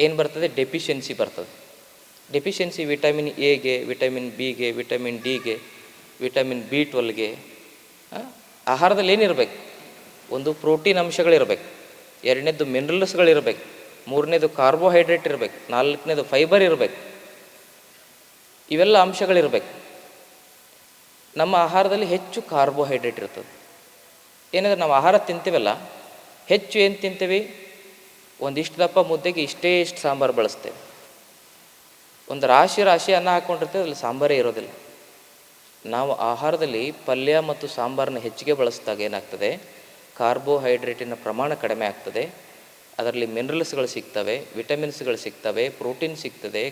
S3: ಏನು ಬರ್ತದೆ? ಡೆಫಿಷಿಯನ್ಸಿ ಬರ್ತದೆ. ಡೆಫಿಷಿಯನ್ಸಿ ವಿಟಮಿನ್ ಎಗೆ ವಿಟಮಿನ್ ಬಿಗೆ ವಿಟಮಿನ್ ಡಿಗೆ ವಿಟಮಿನ್ ಬಿ ಟ್ವೆಲ್ಗೆ ಆಹಾರದಲ್ಲಿ ಏನಿರಬೇಕು? ಒಂದು ಪ್ರೋಟೀನ್ ಅಂಶಗಳಿರಬೇಕು. ಎರಡನೇದು ಮಿನರಲ್ಸ್ಗಳಿರಬೇಕು. ಮೂರನೇದು ಕಾರ್ಬೋಹೈಡ್ರೇಟ್ ಇರಬೇಕು. ನಾಲ್ಕನೇದು ಫೈಬರ್ ಇರಬೇಕು. ಇವೆಲ್ಲ ಅಂಶಗಳಿರಬೇಕು. ನಮ್ಮ ಆಹಾರದಲ್ಲಿ ಹೆಚ್ಚು ಕಾರ್ಬೋಹೈಡ್ರೇಟ್ ಇರ್ತದೆ. ಏನಂದ್ರೆ ನಾವು ಆಹಾರ ತಿಂತೀವಲ್ಲ ಹೆಚ್ಚು ಏನು ತಿಂತೀವಿ? ಒಂದಿಷ್ಟು ದಪ್ಪ ಮುದ್ದೆಗೆ ಇಷ್ಟೇ ಇಷ್ಟು ಸಾಂಬಾರು ಬಳಸ್ತೇವೆ. ಒಂದು ರಾಶಿ ರಾಶಿ ಅನ್ನ ಹಾಕ್ಕೊಂಡಿರ್ತೇವೆ ಅಲ್ಲಿ ಸಾಂಬಾರೇ ಇರೋದಿಲ್ಲ. ನಾವು ಆಹಾರದಲ್ಲಿ ಪಲ್ಯ ಮತ್ತು ಸಾಂಬಾರನ್ನ ಹೆಚ್ಚಿಗೆ ಬಳಸಿದಾಗ ಏನಾಗ್ತದೆ? ಕಾರ್ಬೋಹೈಡ್ರೇಟಿನ ಪ್ರಮಾಣ ಕಡಿಮೆ ಆಗ್ತದೆ. ಅದರಲ್ಲಿ ಮಿನರಲ್ಸ್ಗಳು ಸಿಗ್ತವೆ, ವಿಟಮಿನ್ಸ್ಗಳು ಸಿಗ್ತವೆ, ಪ್ರೋಟೀನ್ ಸಿಗ್ತದೆ,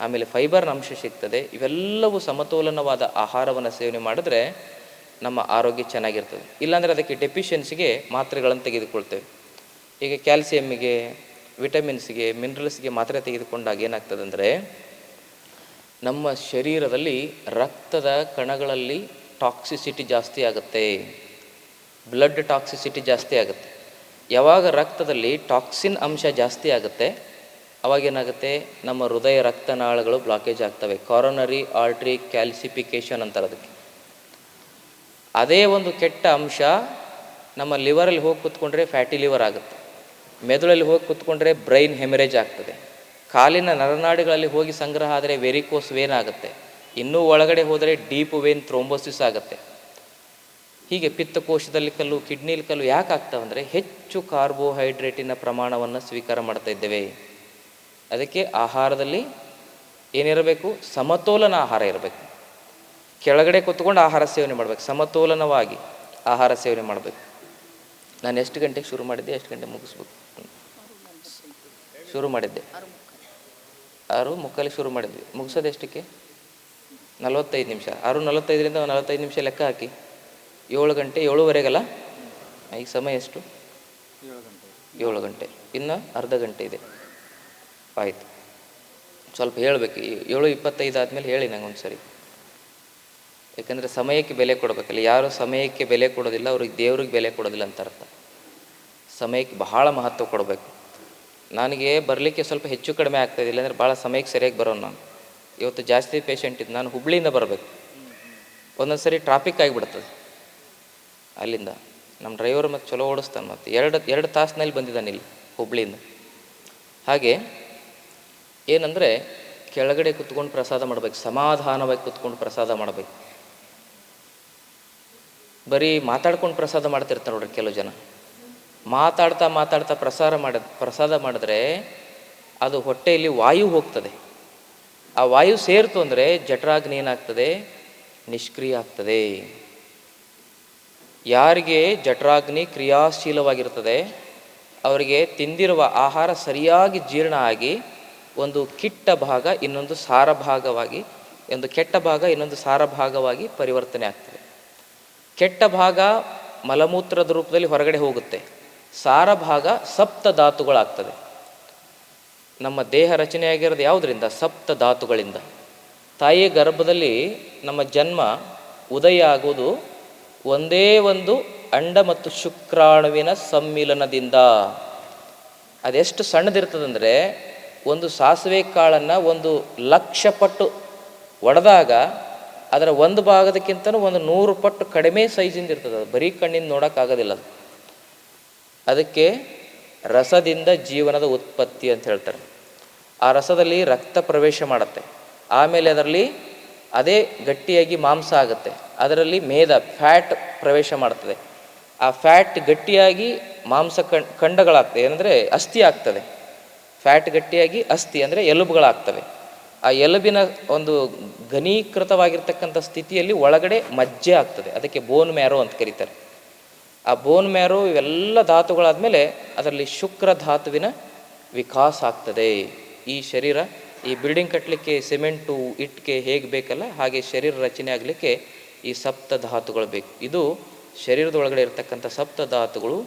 S3: ಆಮೇಲೆ ಫೈಬರ್ನ ಅಂಶ ಸಿಗ್ತದೆ. ಇವೆಲ್ಲವೂ ಸಮತೋಲನವಾದ ಆಹಾರವನ್ನು ಸೇವನೆ ಮಾಡಿದ್ರೆ ನಮ್ಮ ಆರೋಗ್ಯ ಚೆನ್ನಾಗಿರ್ತದೆ. ಇಲ್ಲಾಂದರೆ ಅದಕ್ಕೆ ಡೆಫಿಷಿಯನ್ಸಿಗೆ ಮಾತ್ರೆಗಳನ್ನು ತೆಗೆದುಕೊಳ್ತೇವೆ. ಈಗ ಕ್ಯಾಲ್ಸಿಯಮ್ಗೆ ವಿಟಮಿನ್ಸ್ಗೆ ಮಿನರಲ್ಸ್ಗೆ ಮಾತ್ರೆ ತೆಗೆದುಕೊಂಡಾಗ ಏನಾಗ್ತದೆ ಅಂದರೆ ನಮ್ಮ ಶರೀರದಲ್ಲಿ ರಕ್ತದ ಕಣಗಳಲ್ಲಿ ಟಾಕ್ಸಿಸಿಟಿ ಜಾಸ್ತಿ ಆಗುತ್ತೆ. ಬ್ಲಡ್ ಟಾಕ್ಸಿಸಿಟಿ ಜಾಸ್ತಿ ಆಗುತ್ತೆ. ಯಾವಾಗ ರಕ್ತದಲ್ಲಿ ಟಾಕ್ಸಿನ್ ಅಂಶ ಜಾಸ್ತಿ ಆಗುತ್ತೆ ಅವಾಗೇನಾಗುತ್ತೆ ನಮ್ಮ ಹೃದಯ ರಕ್ತನಾಳಗಳು ಬ್ಲಾಕೇಜ್ ಆಗ್ತವೆ. ಕಾರೋನರಿ ಆರ್ಟ್ರಿ ಕ್ಯಾಲ್ಸಿಫಿಕೇಶನ್ ಅಂತಾರೆ ಅದಕ್ಕೆ. ಅದೇ ಒಂದು ಕೆಟ್ಟ ಅಂಶ ನಮ್ಮ ಲಿವರಲ್ಲಿ ಹೋಗಿ ಕೂತ್ಕೊಂಡ್ರೆ ಫ್ಯಾಟಿ ಲಿವರ್ ಆಗುತ್ತೆ. ಮೆದುಳಲ್ಲಿ ಹೋಗಿ ಕೂತ್ಕೊಂಡ್ರೆ ಬ್ರೈನ್ ಹೆಮರೇಜ್ ಆಗ್ತದೆ. ಕಾಲಿನ ನರನಾಡಿಗಳಲ್ಲಿ ಹೋಗಿ ಸಂಗ್ರಹ ಆದರೆ ವೆರಿಕೋಸ್ ವೇನ್ ಆಗುತ್ತೆ. ಇನ್ನೂ ಒಳಗಡೆ ಹೋದರೆ ಡೀಪ್ ವೇನ್ ಥ್ರೋಂಬೋಸಿಸ್ ಆಗುತ್ತೆ. ಹೀಗೆ ಪಿತ್ತಕೋಶದಲ್ಲಿ ಕಲ್ಲು ಕಿಡ್ನಿಲಿ ಕಲ್ಲು ಯಾಕೆ ಆಗ್ತಾವಂದರೆ ಹೆಚ್ಚು ಕಾರ್ಬೋಹೈಡ್ರೇಟಿನ ಪ್ರಮಾಣವನ್ನು ಸ್ವೀಕಾರ ಮಾಡ್ತಾ ಇದ್ದೇವೆ. ಅದಕ್ಕೆ ಆಹಾರದಲ್ಲಿ ಏನಿರಬೇಕು? ಸಮತೋಲನ ಆಹಾರ ಇರಬೇಕು. ಕೆಳಗಡೆ ಕೂತ್ಕೊಂಡು ಆಹಾರ ಸೇವನೆ ಮಾಡಬೇಕು, ಸಮತೋಲನವಾಗಿ ಆಹಾರ ಸೇವನೆ ಮಾಡಬೇಕು. ನಾನು ಎಷ್ಟು ಗಂಟೆಗೆ ಶುರು ಮಾಡಿದ್ದೆ, ಎಷ್ಟು ಗಂಟೆ ಮುಗಿಸ್ಬೇಕು? ಶುರು ಮಾಡಿದ್ದೆ. ಆರು ಮುಕ್ಕಾಲಿ ಶುರು ಮಾಡಿದ್ವಿ. ಮುಗಿಸೋದು ಎಷ್ಟಕ್ಕೆ? ನಲವತ್ತೈದು ನಿಮಿಷ. ಆರು ನಲವತ್ತೈದರಿಂದ ನಲವತ್ತೈದು ನಿಮಿಷ ಲೆಕ್ಕ ಹಾಕಿ. ಏಳು ಗಂಟೆ, ಏಳುವರೆಗಲ್ಲ? ಈಗ ಸಮಯ ಎಷ್ಟು? ಏಳು ಗಂಟೆ. ಇನ್ನು ಅರ್ಧ ಗಂಟೆ ಇದೆ. ಆಯಿತು. ಸ್ವಲ್ಪ ಹೇಳಬೇಕು. ಏಳು ಇಪ್ಪತ್ತೈದು ಆದಮೇಲೆ ಹೇಳಿ ನಂಗೆ ಒಂದು ಸರಿ ಯಾಕಂದರೆ ಸಮಯಕ್ಕೆ ಬೆಲೆ ಕೊಡಬೇಕಲ್ಲ, ಯಾರು ಸಮಯಕ್ಕೆ ಬೆಲೆ ಕೊಡೋದಿಲ್ಲ, ಅವ್ರಿಗೆ ದೇವ್ರಿಗೆ ಬೆಲೆ ಕೊಡೋದಿಲ್ಲ ಅಂತ ಅರ್ಥ. ಸಮಯಕ್ಕೆ ಬಹಳ ಮಹತ್ವ ಕೊಡಬೇಕು. ನನಗೆ ಬರಲಿಕ್ಕೆ ಸ್ವಲ್ಪ ಹೆಚ್ಚು ಕಡಿಮೆ ಆಗ್ತಾಯಿದೆ ಇಲ್ಲಾಂದರೆ ಭಾಳ ಸಮಯಕ್ಕೆ ಸರಿಯಾಗಿ ಬರೋನು ನಾನು. ಇವತ್ತು ಜಾಸ್ತಿ ಪೇಷಂಟ್ ಇದ್ದು ನಾನು ಹುಬ್ಳಿಯಿಂದ ಬರಬೇಕು. ಒಂದೊಂದು ಸರಿ ಟ್ರಾಫಿಕ್ ಆಗಿಬಿಡ್ತದೆ. ಅಲ್ಲಿಂದ ನಮ್ಮ ಡ್ರೈವರ್ ಮತ್ತು ಚಲೋ ಓಡಿಸ್ತಾನೆ ಮತ್ತು. ಎರಡು ಎರಡು ತಾಸಿನಲ್ಲಿ ಬಂದಿದ್ದಾನೆ ಇಲ್ಲಿ ಹುಬ್ಳಿಯಿಂದ. ಹಾಗೆ ಏನಂದರೆ ಕೆಳಗಡೆ ಕುತ್ಕೊಂಡು ಪ್ರಸಾದ ಮಾಡಬೇಕು, ಸಮಾಧಾನವಾಗಿ ಕುತ್ಕೊಂಡು ಪ್ರಸಾದ ಮಾಡಬೇಕು. ಬರೀ ಮಾತಾಡ್ಕೊಂಡು ಪ್ರಸಾದ ಮಾಡ್ತಿರ್ತಾರೆ ನೋಡ್ರಿ ಕೆಲವು ಜನ. ಮಾತಾಡ್ತಾ ಮಾತಾಡ್ತಾ ಪ್ರಸಾರ ಮಾಡ, ಪ್ರಸಾದ ಮಾಡಿದ್ರೆ ಅದು ಹೊಟ್ಟೆಯಲ್ಲಿ ವಾಯು ಹೋಗ್ತದೆ. ಆ ವಾಯು ಸೇರ್ತು ಅಂದರೆ ಜಠರಾಗ್ನಿ ಏನಾಗ್ತದೆ? ನಿಷ್ಕ್ರಿಯ ಆಗ್ತದೆ. ಯಾರಿಗೆ ಜಠರಾಗ್ನಿ ಕ್ರಿಯಾಶೀಲವಾಗಿರ್ತದೆ, ಅವರಿಗೆ ತಿಂದಿರುವ ಆಹಾರ ಸರಿಯಾಗಿ ಜೀರ್ಣ ಆಗಿ ಒಂದು ಕಿಟ್ಟ ಭಾಗ ಇನ್ನೊಂದು ಸಾರ ಭಾಗವಾಗಿ, ಒಂದು ಕೆಟ್ಟ ಭಾಗ ಇನ್ನೊಂದು ಸಾರ ಭಾಗವಾಗಿ ಪರಿವರ್ತನೆ ಆಗ್ತದೆ. ಕೆಟ್ಟ ಭಾಗ ಮಲಮೂತ್ರದ ರೂಪದಲ್ಲಿ ಹೊರಗಡೆ ಹೋಗುತ್ತೆ. ಸಾರ ಭಾಗ ಸಪ್ತ ಧಾತುಗಳಾಗ್ತದೆ. ನಮ್ಮ ದೇಹ ರಚನೆಯಾಗಿರೋದು ಯಾವುದರಿಂದ? ಸಪ್ತ ಧಾತುಗಳಿಂದ. ತಾಯಿಯ ಗರ್ಭದಲ್ಲಿ ನಮ್ಮ ಜನ್ಮ ಉದಯ ಆಗುವುದು ಒಂದೇ ಒಂದು ಅಂಡ ಮತ್ತು ಶುಕ್ರಾಣುವಿನ ಸಮ್ಮಿಲನದಿಂದ. ಅದೆಷ್ಟು ಸಣ್ಣದಿರ್ತದಂದರೆ ಒಂದು ಸಾಸಿವೆ ಕಾಳನ್ನು ಒಂದು ಲಕ್ಷ ಪಟ್ಟು ಒಡೆದಾಗ ಅದರ ಒಂದು ಭಾಗದಕ್ಕಿಂತ ಒಂದು ನೂರು ಪಟ್ಟು ಕಡಿಮೆ ಸೈಜಿಂದ ಇರ್ತದೆ. ಅದು ಬರೀ ಕಣ್ಣಿಂದ ನೋಡೋಕ್ಕಾಗೋದಿಲ್ಲ ಅದು. ಅದಕ್ಕೆ ರಸದಿಂದ ಜೀವನದ ಉತ್ಪತ್ತಿ ಅಂತ ಹೇಳ್ತಾರೆ. ಆ ರಸದಲ್ಲಿ ರಕ್ತ ಪ್ರವೇಶ ಮಾಡುತ್ತೆ. ಆಮೇಲೆ ಅದರಲ್ಲಿ ಅದೇ ಗಟ್ಟಿಯಾಗಿ ಮಾಂಸ ಆಗುತ್ತೆ. ಅದರಲ್ಲಿ ಮೇದ, ಫ್ಯಾಟ್ ಪ್ರವೇಶ ಮಾಡ್ತದೆ ಆ ಫ್ಯಾಟ್ ಗಟ್ಟಿಯಾಗಿ ಮಾಂಸ ಖಂಡಗಳಾಗ್ತದೆ. ಏನಂದರೆ ಅಸ್ಥಿ ಆಗ್ತದೆ. ಫ್ಯಾಟ್ ಗಟ್ಟಿಯಾಗಿ ಅಸ್ಥಿ ಅಂದರೆ ಎಲುಬುಗಳಾಗ್ತವೆ. ಆ ಎಲುಬಿನ ಒಂದು ಘನೀಕೃತವಾಗಿರ್ತಕ್ಕಂಥ ಸ್ಥಿತಿಯಲ್ಲಿ ಒಳಗಡೆ ಮಜ್ಜೆ ಆಗ್ತದೆ. ಅದಕ್ಕೆ ಬೋನ್ ಮ್ಯಾರೋ ಅಂತ ಕರೀತಾರೆ. ಆ ಬೋನ್ ಮ್ಯಾರೋ ಇವೆಲ್ಲ ಧಾತುಗಳಾದಮೇಲೆ ಅದರಲ್ಲಿ ಶುಕ್ರ ಧಾತುವಿನ ವಿಕಾಸ ಆಗ್ತದೆ. ಈ ಶರೀರ ಈ ಬಿಲ್ಡಿಂಗ್ ಕಟ್ಟಲಿಕ್ಕೆ ಸಿಮೆಂಟು ಇಟ್ಟಿಗೆ ಹೇಗೆ ಬೇಕಲ್ಲ ಹಾಗೆ ಶರೀರ ರಚನೆ ಆಗಲಿಕ್ಕೆ ಈ ಸಪ್ತ ಧಾತುಗಳು ಬೇಕು. ಇದು ಶರೀರದ ಒಳಗಡೆ ಇರತಕ್ಕಂಥ ಸಪ್ತ ಧಾತುಗಳು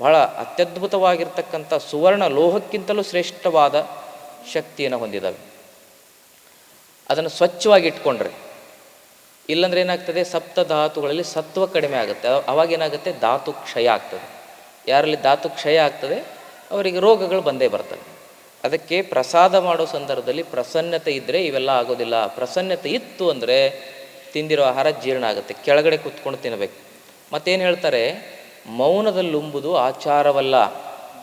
S3: ಬಹಳ ಅತ್ಯದ್ಭುತವಾಗಿರ್ತಕ್ಕಂಥ ಸುವರ್ಣ ಲೋಹಕ್ಕಿಂತಲೂ ಶ್ರೇಷ್ಠವಾದ ಶಕ್ತಿಯನ್ನು ಹೊಂದಿದ್ದಾವೆ ಅದನ್ನು ಸ್ವಚ್ಛವಾಗಿ ಇಟ್ಕೊಂಡ್ರೆ. ಇಲ್ಲಂದ್ರೆ ಏನಾಗ್ತದೆ? ಸಪ್ತ ಧಾತುಗಳಲ್ಲಿ ಸತ್ವ ಕಡಿಮೆ ಆಗುತ್ತೆ. ಅವ- ಅವಾಗ ಏನಾಗುತ್ತೆ? ಧಾತು ಕ್ಷಯ ಆಗ್ತದೆ. ಯಾರಲ್ಲಿ ಧಾತು ಕ್ಷಯ ಆಗ್ತದೆ? ಅವರಿಗೆ ರೋಗಗಳು ಬಂದೇ ಬರ್ತವೆ. ಅದಕ್ಕೆ ಪ್ರಸಾದ ಮಾಡೋ ಸಂದರ್ಭದಲ್ಲಿ ಪ್ರಸನ್ನತೆ ಇದ್ದರೆ ಇವೆಲ್ಲ ಆಗೋದಿಲ್ಲ. ಪ್ರಸನ್ನತೆ ಇತ್ತು ಅಂದರೆ ತಿಂದಿರೋ ಆಹಾರ ಜೀರ್ಣ ಆಗುತ್ತೆ. ಕೆಳಗಡೆ ಕುತ್ಕೊಂಡು ತಿನ್ನಬೇಕು ಮತ್ತೇನು ಹೇಳ್ತಾರೆ? ಮೌನದಲ್ಲುಂಬುದು ಆಚಾರವಲ್ಲ.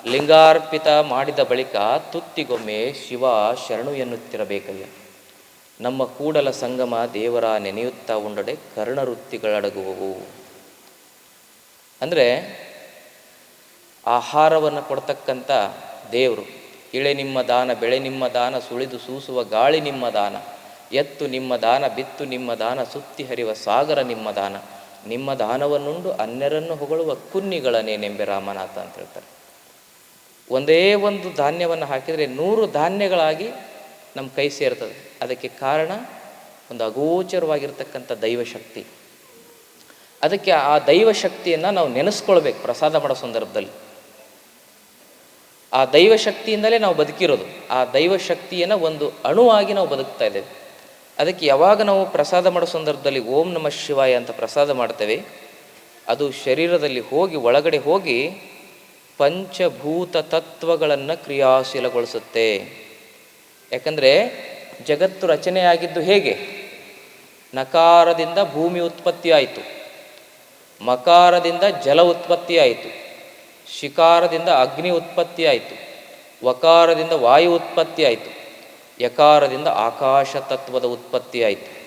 S3: ಲಿಂಗಾರ್ಪಿತ ಮಾಡಿದ ಬಳಿಕ ತುತ್ತಿಗೊಮ್ಮೆ ಶಿವ ಶರಣು ಎನ್ನುತ್ತಿರಬೇಕಯ್ಯ. ನಮ್ಮ ಕೂಡಲ ಸಂಗಮ ದೇವರ ನೆನೆಯುತ್ತಾ ಉಂಡಡೆ ಕರ್ಣವೃತ್ತಿಗಳಡಗುವವು. ಅಂದರೆ ಆಹಾರವನ್ನು ಕೊಡ್ತಕ್ಕಂಥ ದೇವರು, ಇಳೆ ನಿಮ್ಮ ದಾನ, ಬೆಳೆ ನಿಮ್ಮ ದಾನ, ಸುಳಿದು ಸೂಸುವ ಗಾಳಿ ನಿಮ್ಮ ದಾನ, ಎತ್ತು ನಿಮ್ಮ ದಾನ, ಬಿತ್ತು ನಿಮ್ಮ ದಾನ, ಸುತ್ತಿ ಹರಿವ ಸಾಗರ ನಿಮ್ಮ ದಾನ, ನಿಮ್ಮ ದಾನವನ್ನುಂಡು ಅನ್ಯರನ್ನು ಹೊಗಳುವ ಕುನ್ನಿಗಳನೇನೆಂಬೆ ರಾಮನಾಥ ಅಂತ ಹೇಳ್ತಾರೆ. ಒಂದೇ ಒಂದು ಧಾನ್ಯವನ್ನು ಹಾಕಿದರೆ ನೂರು ಧಾನ್ಯಗಳಾಗಿ ನಮ್ಮ ಕೈ ಸೇರ್ತದೆ. ಅದಕ್ಕೆ ಕಾರಣ ಒಂದು ಅಗೋಚರವಾಗಿರ್ತಕ್ಕಂಥ ದೈವಶಕ್ತಿ. ಅದಕ್ಕೆ ಆ ದೈವಶಕ್ತಿಯನ್ನು ನಾವು ನೆನೆಸ್ಕೊಳ್ಬೇಕು ಪ್ರಸಾದ ಮಾಡೋ ಸಂದರ್ಭದಲ್ಲಿ. ಆ ದೈವಶಕ್ತಿಯಿಂದಲೇ ನಾವು ಬದುಕಿರೋದು. ಆ ದೈವಶಕ್ತಿಯನ್ನು ಒಂದು ಅಣುವಾಗಿ ನಾವು ಬದುಕ್ತಾ ಇದ್ದೇವೆ. ಅದಕ್ಕೆ ಯಾವಾಗ ನಾವು ಪ್ರಸಾದ ಮಾಡೋ ಸಂದರ್ಭದಲ್ಲಿ ಓಂ ನಮ ಶಿವಾಯ ಅಂತ ಪ್ರಸಾದ ಮಾಡ್ತೇವೆ, ಅದು ಶರೀರದಲ್ಲಿ ಹೋಗಿ ಒಳಗಡೆ ಹೋಗಿ ಪಂಚಭೂತ ತತ್ವಗಳನ್ನು ಕ್ರಿಯಾಶೀಲಗೊಳಿಸುತ್ತೆ. ಯಾಕಂದರೆ ಜಗತ್ತು ರಚನೆಯಾಗಿದ್ದು ಹೇಗೆ? ನಕಾರದಿಂದ ಭೂಮಿ ಉತ್ಪತ್ತಿ ಆಯಿತು ಮಕಾರದಿಂದ ಜಲ ಉತ್ಪತ್ತಿ ಆಯಿತು ಶಿಕಾರದಿಂದ ಅಗ್ನಿ ಉತ್ಪತ್ತಿ ಆಯಿತು ವಕಾರದಿಂದ ವಾಯು ಉತ್ಪತ್ತಿ ಆಯಿತು ಯಕಾರದಿಂದ ಆಕಾಶ ತತ್ವದ ಉತ್ಪತ್ತಿ ಆಯಿತು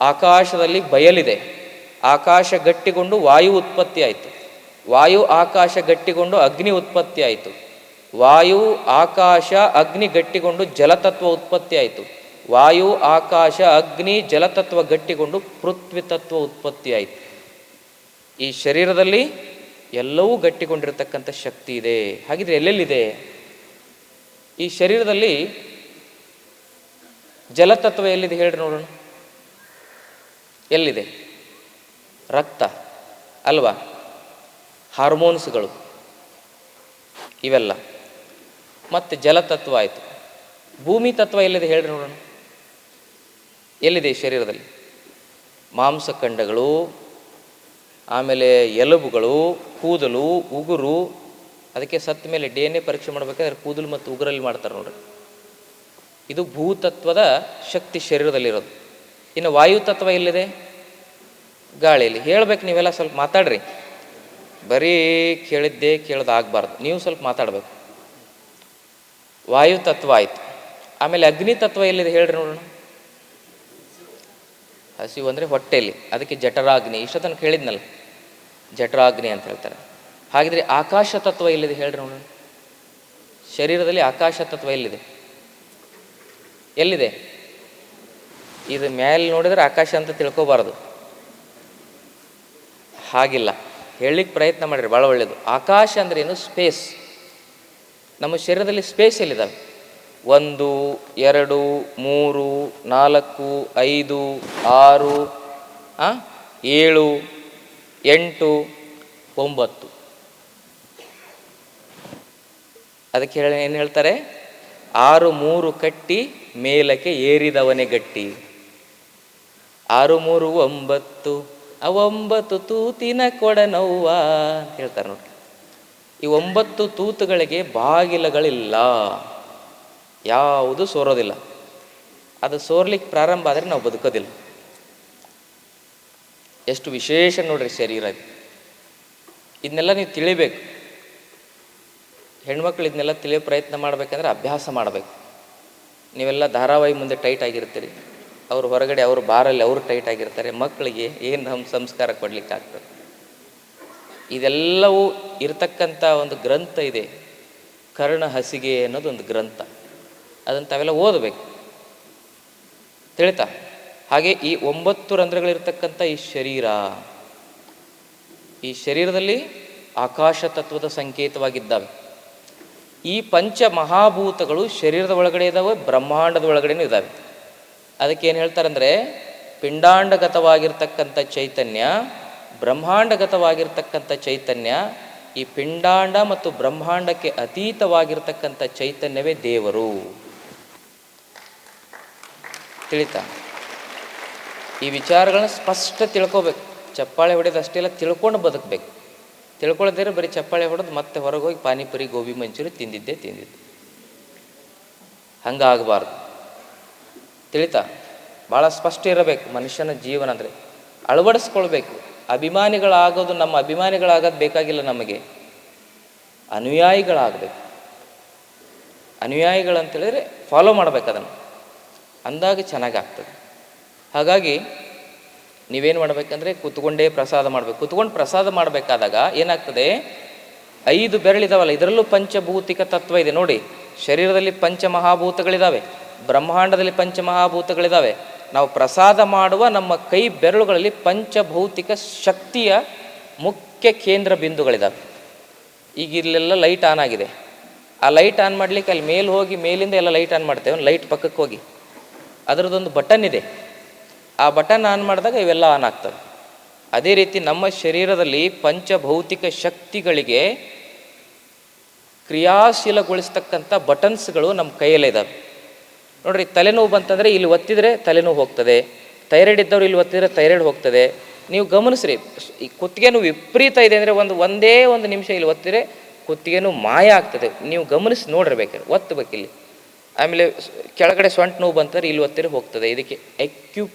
S3: ಆಕಾಶದಲ್ಲಿ ಬಯಲಿದೆ. ಆಕಾಶ ಗಟ್ಟಿಗೊಂಡು ವಾಯು ಉತ್ಪತ್ತಿ ಆಯಿತು ವಾಯು ಆಕಾಶ ಗಟ್ಟಿಗೊಂಡು ಅಗ್ನಿ ಉತ್ಪತ್ತಿ ಆಯಿತು ವಾಯು, ಆಕಾಶ, ಅಗ್ನಿ ಗಟ್ಟಿಗೊಂಡು ಜಲತತ್ವ ಉತ್ಪತ್ತಿ ಆಯಿತು. ವಾಯು, ಆಕಾಶ, ಅಗ್ನಿ, ಜಲತತ್ವ ಗಟ್ಟಿಗೊಂಡು ಪೃಥ್ವಿ ತತ್ವ ಉತ್ಪತ್ತಿ ಆಯಿತು. ಈ ಶರೀರದಲ್ಲಿ ಎಲ್ಲವೂ ಗಟ್ಟಿಕೊಂಡಿರತಕ್ಕಂಥ ಶಕ್ತಿ ಇದೆ. ಹಾಗಿದ್ರೆ ಎಲ್ಲೆಲ್ಲಿದೆ? ಈ ಶರೀರದಲ್ಲಿ ಜಲತತ್ವ ಎಲ್ಲಿದೆ ಹೇಳ್ರಿ ನೋಡೋಣ. ಎಲ್ಲಿದೆ? ರಕ್ತ ಅಲ್ವಾ? ಹಾರ್ಮೋನ್ಸ್ಗಳು ಇವೆಲ್ಲ. ಮತ್ತು ಜಲತತ್ವ ಆಯಿತು. ಭೂಮಿ ತತ್ವ ಎಲ್ಲಿದೆ ಹೇಳ್ರಿ ನೋಡೋಣ. ಎಲ್ಲಿದೆ ಶರೀರದಲ್ಲಿ? ಮಾಂಸಖಂಡಗಳು ಆಮೇಲೆ ಎಲುಬುಗಳು, ಕೂದಲು, ಉಗುರು, ಅದಕ್ಕೆ ಸತ್ತ ಮೇಲೆ ಡಿ ಎನ್ ಎ ಪರೀಕ್ಷೆ ಮಾಡಬೇಕಾದ್ರೆ ಕೂದಲು ಮತ್ತು ಉಗುರಲ್ಲಿ ಮಾಡ್ತಾರೆ ನೋಡ್ರಿ. ಇದು ಭೂತತ್ವದ ಶಕ್ತಿ ಶರೀರದಲ್ಲಿರೋದು. ಇನ್ನು ವಾಯು ತತ್ವ ಎಲ್ಲಿದೆ? ಗಾಳಿಯಲ್ಲಿ. ಹೇಳ್ಬೇಕು ನೀವೆಲ್ಲ ಸ್ವಲ್ಪ ಮಾತಾಡ್ರಿ. ಬರೀ ಕೇಳಿದ್ದೇ ಕೇಳೋದಾಗಬಾರ್ದು. ನೀವು ಸ್ವಲ್ಪ ಮಾತಾಡಬೇಕು. ವಾಯು ತತ್ವ ಆಯಿತು. ಆಮೇಲೆ ಅಗ್ನಿ ತತ್ವ ಎಲ್ಲಿದೆ ಹೇಳ್ರಿ ನೋಡೋಣ. ಹಸಿವು ಅಂದರೆ ಹೊಟ್ಟೆಯಲ್ಲಿ, ಅದಕ್ಕೆ ಜಠರಾಗ್ನಿ ಇಷ್ಟೊತ್ತನ ಕೇಳಿದ್ನಲ್ಲ, ಜಠರಾಗ್ನಿ ಅಂತ ಹೇಳ್ತಾರೆ. ಹಾಗಿದ್ರೆ ಆಕಾಶ ತತ್ವ ಎಲ್ಲಿದೆ ಹೇಳ್ರಿ ನೋಡೋಣ. ಶರೀರದಲ್ಲಿ ಆಕಾಶ ತತ್ವ ಎಲ್ಲಿದೆ? ಎಲ್ಲಿದೆ? ಇದು ಮೇಲೆ ನೋಡಿದ್ರೆ ಆಕಾಶ ಅಂತ ತಿಳ್ಕೋಬಾರದು. ಹಾಗಿಲ್ಲ. ಹೇಳಲಿಕ್ಕೆ ಪ್ರಯತ್ನ ಮಾಡಿರಿ, ಭಾಳ ಒಳ್ಳೆಯದು ಆಕಾಶ ಅಂದ್ರೆ ಏನು? ಸ್ಪೇಸ್ ನಮ್ಮ ಶರೀರದಲ್ಲಿ ಸ್ಪೇಸ್ ಎಲ್ಲಿದ್ದಾವೆ ಒಂದು, ಎರಡು, ಮೂರು, ನಾಲ್ಕು, ಐದು, ಆರು ಏಳು, ಎಂಟು, ಒಂಬತ್ತು. ಅದಕ್ಕೆ ಹೇಳಿ, ಏನು ಹೇಳ್ತಾರೆ? ಆರು, ಮೂರು ಕಟ್ಟಿ ಮೇಲಕ್ಕೆ ಏರಿದವನೇ ಗಟ್ಟಿ. ಆರು, ಮೂರು, ಒಂಬತ್ತು, ಆ ಒಂಬತ್ತು ತೂತಿನ ಕೊಡನವ್ವ ಅಂತ ಹೇಳ್ತಾರೆ ನೋಡಿ ಈ ಒಂಬತ್ತು ತೂತುಗಳಿಗೆ ಬಾಗಿಲುಗಳಿಲ್ಲ. ಯಾವುದು ಸೋರೋದಿಲ್ಲ. ಅದು ಸೋರ್ಲಿಕ್ಕೆ ಪ್ರಾರಂಭ ಆದರೆ ನಾವು ಬದುಕೋದಿಲ್ಲ. ಎಷ್ಟು ವಿಶೇಷ ನೋಡ್ರಿ ಶರೀರ ಇದು. ಇದನ್ನೆಲ್ಲ ನೀವು ತಿಳಿಬೇಕು. ಹೆಣ್ಮಕ್ಳು ಇದನ್ನೆಲ್ಲ ತಿಳಿಯೋ ಪ್ರಯತ್ನ ಮಾಡಬೇಕಂದ್ರೆ ಅಭ್ಯಾಸ ಮಾಡಬೇಕು. ನೀವೆಲ್ಲ ಧಾರಾವಾಹಿ ಮುಂದೆ ಟೈಟ್ ಆಗಿರ್ತೀರಿ. ಅವ್ರು ಹೊರಗಡೆ, ಅವ್ರ ಬಾರಲ್ಲಿ ಅವರು ಟೈಟ್ ಆಗಿರ್ತಾರೆ. ಮಕ್ಕಳಿಗೆ ಏನು ನಮ್ಮ ಸಂಸ್ಕಾರ ಕೊಡ್ಲಿಕ್ಕೆ ಆಗ್ತದೆ ಇದೆಲ್ಲವೂ ಇರತಕ್ಕಂಥ ಒಂದು ಗ್ರಂಥ ಇದೆ. ಕರ್ಣ ಹಸಿಗೆ ಅನ್ನೋದು ಒಂದು ಗ್ರಂಥ. ಅದನ್ನು ತಾವೆಲ್ಲ ಓದಬೇಕು. ತಿಳಿತಾ? ಹಾಗೆ ಈ ಒಂಬತ್ತು ರಂಧ್ರಗಳಿರ್ತಕ್ಕಂಥ ಈ ಶರೀರ. ಈ ಶರೀರದಲ್ಲಿ ಆಕಾಶ ತತ್ವದ ಸಂಕೇತವಾಗಿದ್ದಾವೆ. ಈ ಪಂಚ ಮಹಾಭೂತಗಳು ಶರೀರದ ಒಳಗಡೆ ಇದ್ದಾವೆ, ಬ್ರಹ್ಮಾಂಡದ ಒಳಗಡೆನೂ ಇದ್ದಾವೆ. ಅದಕ್ಕೆ ಏನು ಹೇಳ್ತಾರಂದ್ರೆ, ಪಿಂಡಾಂಡಗತವಾಗಿರ್ತಕ್ಕಂಥ ಚೈತನ್ಯ ಬ್ರಹ್ಮಾಂಡಗತವಾಗಿರ್ತಕ್ಕಂಥ ಚೈತನ್ಯ, ಈ ಪಿಂಡಾಂಡ ಮತ್ತು ಬ್ರಹ್ಮಾಂಡಕ್ಕೆ ಅತೀತವಾಗಿರ್ತಕ್ಕಂಥ ಚೈತನ್ಯವೇ ದೇವರು. ತಿಳಿತ? ಈ ವಿಚಾರಗಳನ್ನ ಸ್ಪಷ್ಟ ತಿಳ್ಕೊಬೇಕು. ಚಪ್ಪಾಳೆ ಹೊಡೆದು ಅಷ್ಟೆಲ್ಲ ತಿಳ್ಕೊಂಡು ಬದುಕಬೇಕು. ತಿಳ್ಕೊಳ್ಳೋದೇ ಬರೀ ಚಪ್ಪಾಳೆ ಹೊಡೆದು ಮತ್ತೆ ಹೊರಗೆ ಹೋಗಿ ಪಾನಿಪುರಿ, ಗೋಬಿ ಮಂಚೂರಿ ತಿಂದಿದ್ದೆ ತಿಂದಿದ್ದೆ. ಹಂಗಾಗಬಾರ್ದು. ತಿಳಿತಾ? ಭಾಳ ಸ್ಪಷ್ಟ ಇರಬೇಕು ಮನುಷ್ಯನ ಜೀವನ ಅಂದರೆ. ಅಳವಡಿಸ್ಕೊಳ್ಬೇಕು. ಅಭಿಮಾನಿಗಳಾಗೋದು, ನಮ್ಮ ಅಭಿಮಾನಿಗಳಾಗೋದು ಬೇಕಾಗಿಲ್ಲ ನಮಗೆ. ಅನುಯಾಯಿಗಳಾಗಬೇಕು. ಅನುಯಾಯಿಗಳಂತೇಳಿದ್ರೆ ಫಾಲೋ ಮಾಡಬೇಕು ಅದನ್ನು. ಅಂದಾಗ ಚೆನ್ನಾಗಾಗ್ತದೆ. ಹಾಗಾಗಿ ನೀವೇನು ಮಾಡಬೇಕಂದ್ರೆ ಕೂತ್ಕೊಂಡೇ ಪ್ರಸಾದ ಮಾಡಬೇಕು. ಕೂತ್ಕೊಂಡು ಪ್ರಸಾದ ಮಾಡಬೇಕಾದಾಗ ಏನಾಗ್ತದೆ? ಐದು ಬೆರಳಿದಾವಲ್ಲ, ಇದರಲ್ಲೂ ಪಂಚಭೂತಿಕ ತತ್ವ ಇದೆ ನೋಡಿ. ಶರೀರದಲ್ಲಿ ಪಂಚಮಹಾಭೂತಗಳಿದ್ದಾವೆ ಬ್ರಹ್ಮಾಂಡದಲ್ಲಿ ಪಂಚಮಹಾಭೂತಗಳಿದ್ದಾವೆ ನಾವು ಪ್ರಸಾದ ಮಾಡುವ ನಮ್ಮ ಕೈ ಬೆರಳುಗಳಲ್ಲಿ ಪಂಚಭೌತಿಕ ಶಕ್ತಿಯ ಮುಖ್ಯ ಕೇಂದ್ರ ಬಿಂದುಗಳಿದ್ದಾವೆ ಈಗ ಇಲ್ಲೆಲ್ಲ ಲೈಟ್ ಆನ್ ಆಗಿದೆ. ಆ ಲೈಟ್ ಆನ್ ಮಾಡ್ಲಿಕ್ಕೆ ಅಲ್ಲಿ ಮೇಲೆ ಹೋಗಿ ಮೇಲಿಂದ ಎಲ್ಲ ಲೈಟ್ ಆನ್ ಮಾಡ್ತೇವೆ. ಲೈಟ್ ಪಕ್ಕಕ್ಕೆ ಹೋಗಿ. ಅದರದ್ದೊಂದು ಬಟನ್ ಇದೆ. ಆ ಬಟನ್ ಆನ್ ಮಾಡಿದಾಗ ಇವೆಲ್ಲ ಆನ್ ಆಗ್ತವೆ. ಅದೇ ರೀತಿ ನಮ್ಮ ಶರೀರದಲ್ಲಿ ಪಂಚಭೌತಿಕ ಶಕ್ತಿಗಳಿಗೆ ಕ್ರಿಯಾಶೀಲಗೊಳಿಸ್ತಕ್ಕಂಥ ಬಟನ್ಸ್ಗಳು ನಮ್ಮ ಕೈಯಲ್ಲೇ ಇದ್ದಾವೆ ನೋಡ್ರಿ, ತಲೆನೋವು ಬಂತಂದರೆ ಇಲ್ಲಿ ಒತ್ತಿದರೆ ತಲೆನೋವು ಹೋಗ್ತದೆ. ಥೈರಾಯ್ಡ್ ಇದ್ದವ್ರು ಇಲ್ಲಿ ಒತ್ತಿದರೆ ಥೈರಾಯ್ಡ್ ಹೋಗ್ತದೆ. ನೀವು ಗಮನಿಸ್ರಿ, ಈ ಕುತ್ತಿಗೆನು ವಿಪರೀತ ಇದೆ ಅಂದರೆ ಒಂದು ಒಂದೇ ಒಂದು ನಿಮಿಷ ಇಲ್ಲಿ ಒತ್ತಿದರೆ ಕುತ್ತಿಗೆನು ಮಾಯ ಆಗ್ತದೆ. ನೀವು ಗಮನಿಸಿ ನೋಡಿರ್ಬೇಕಾದ್ರೆ, ಒತ್ತಬೇಕಿಲ್ಲಿ. ಆಮೇಲೆ ಸ್- ಕೆಳಗಡೆ ಸೊಂಟ ನೋವು ಬಂತಾರೆ ಇಲ್ಲಿ ಒತ್ತಿದ್ರೆ ಹೋಗ್ತದೆ. ಇದಕ್ಕೆ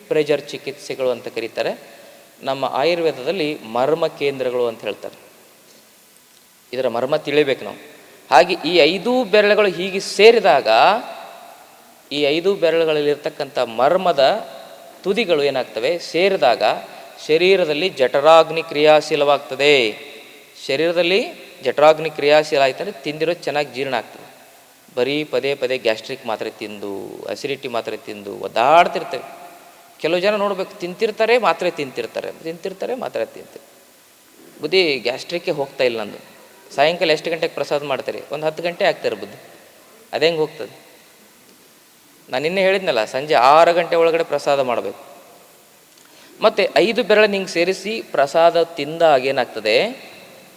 S3: ಪ್ರೆಜರ್ ಚಿಕಿತ್ಸೆಗಳು ಅಂತ ಕರೀತಾರೆ. ನಮ್ಮ ಆಯುರ್ವೇದದಲ್ಲಿ ಮರ್ಮ ಕೇಂದ್ರಗಳು ಅಂತ ಹೇಳ್ತಾರೆ. ಇದರ ಮರ್ಮ ತಿಳಿಬೇಕು ನಾವು. ಹಾಗೆ ಈ ಐದು ಬೆರಳುಗಳು ಹೀಗೆ ಸೇರಿದಾಗ ಈ ಐದು ಬೆರಳುಗಳಲ್ಲಿರ್ತಕ್ಕಂಥ ಮರ್ಮದ ತುದಿಗಳು ಏನಾಗ್ತವೆ? ಸೇರಿದಾಗ ಶರೀರದಲ್ಲಿ ಜಠರಾಗ್ನಿ ಕ್ರಿಯಾಶೀಲವಾಗ್ತದೆ. ಶರೀರದಲ್ಲಿ ಜಠರಾಗ್ನಿ ಕ್ರಿಯಾಶೀಲ ಆಯ್ತಂದ್ರೆ ತಿಂದಿರೋದು ಚೆನ್ನಾಗಿ ಜೀರ್ಣ ಆಗ್ತದೆ. ಬರೀ ಪದೇ ಪದೇ ಗ್ಯಾಸ್ಟ್ರಿಕ್ ಮಾತ್ರೆ ತಿಂದು, ಅಸಿಡಿಟಿ ಮಾತ್ರೆ ತಿಂದು ಒದ್ದಾಡ್ತಿರ್ತೇವೆ. ಕೆಲವು ಜನ ನೋಡಬೇಕು, ತಿಂತಿರ್ತಾರೆ, ಮಾತ್ರೆ ತಿಂತಿರ್ತಾರೆ. ತಿಂತಿರ್ತಾರೆ, ಮಾತ್ರೆ ತಿಂತಾರೆ ಬುದ್ಧಿ ಗ್ಯಾಸ್ಟ್ರಿಕ್ಕೇ ಹೋಗ್ತಾ ಇಲ್ಲ ನಂದು. ಸಾಯಂಕಾಲ ಎಷ್ಟು ಗಂಟೆಗೆ ಪ್ರಸಾದ ಮಾಡ್ತಾರೆ? ಒಂದು ಹತ್ತು ಗಂಟೆ ಆಗ್ತಾರೆ ಬುದ್ಧಿ. ಅದೇಂಗೆ ಹೋಗ್ತದೆ? ನಾನು ನಿನ್ನೆ ಹೇಳಿದ್ನಲ್ಲ, ಸಂಜೆ ಆರು ಗಂಟೆ ಒಳಗಡೆ ಪ್ರಸಾದ ಮಾಡಬೇಕು. ಮತ್ತು ಐದು ಬೆರಳು ನಿಂಗೆ ಸೇರಿಸಿ ಪ್ರಸಾದ ತಿಂದಾಗ ಏನಾಗ್ತದೆ?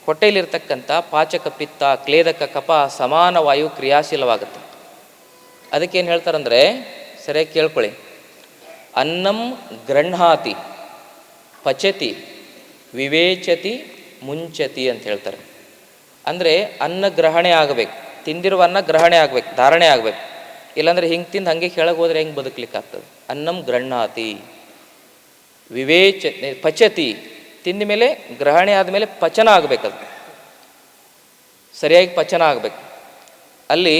S3: ಹೊಟ್ಟೆಯಲ್ಲಿರ್ತಕ್ಕಂಥ ಪಾಚಕ ಪಿತ್ತ, ಕ್ಲೇದಕ ಕಪ ಸಮಾನ ವಾಯು ಕ್ರಿಯಾಶೀಲವಾಗುತ್ತೆ. ಅದಕ್ಕೇನು ಹೇಳ್ತಾರಂದರೆ, ಸರಿಯಾಗಿ ಕೇಳ್ಕೊಳ್ಳಿ. ಅನ್ನಂ ಗೃಹಾತಿ ಪಚತಿ, ವಿವೇಚತಿ, ಮುಂಚತಿ ಅಂತ ಹೇಳ್ತಾರೆ. ಅಂದರೆ ಅನ್ನ ಗ್ರಹಣೆ ಆಗಬೇಕು. ತಿಂದಿರುವ ಅನ್ನ ಗ್ರಹಣೆ ಆಗಬೇಕು, ಧಾರಣೆ ಆಗಬೇಕು. ಇಲ್ಲಾಂದ್ರೆ ಹಿಂಗೆ ತಿಂದು ಹಂಗೆ ಕೆಳಗೆ ಹೋದ್ರೆ ಹೆಂಗೆ ಬದುಕಲಿಕ್ಕೆ ಆಗ್ತದೆ ಅನ್ನಂ ಗ್ರಹಣಾತಿ ವಿವೇಚ ಪಚತಿ, ತಿಂದ ಮೇಲೆ ಗ್ರಹಣೆ ಆದಮೇಲೆ ಪಚನ ಆಗಬೇಕದು. ಸರಿಯಾಗಿ ಪಚನ ಆಗಬೇಕು. ಅಲ್ಲಿ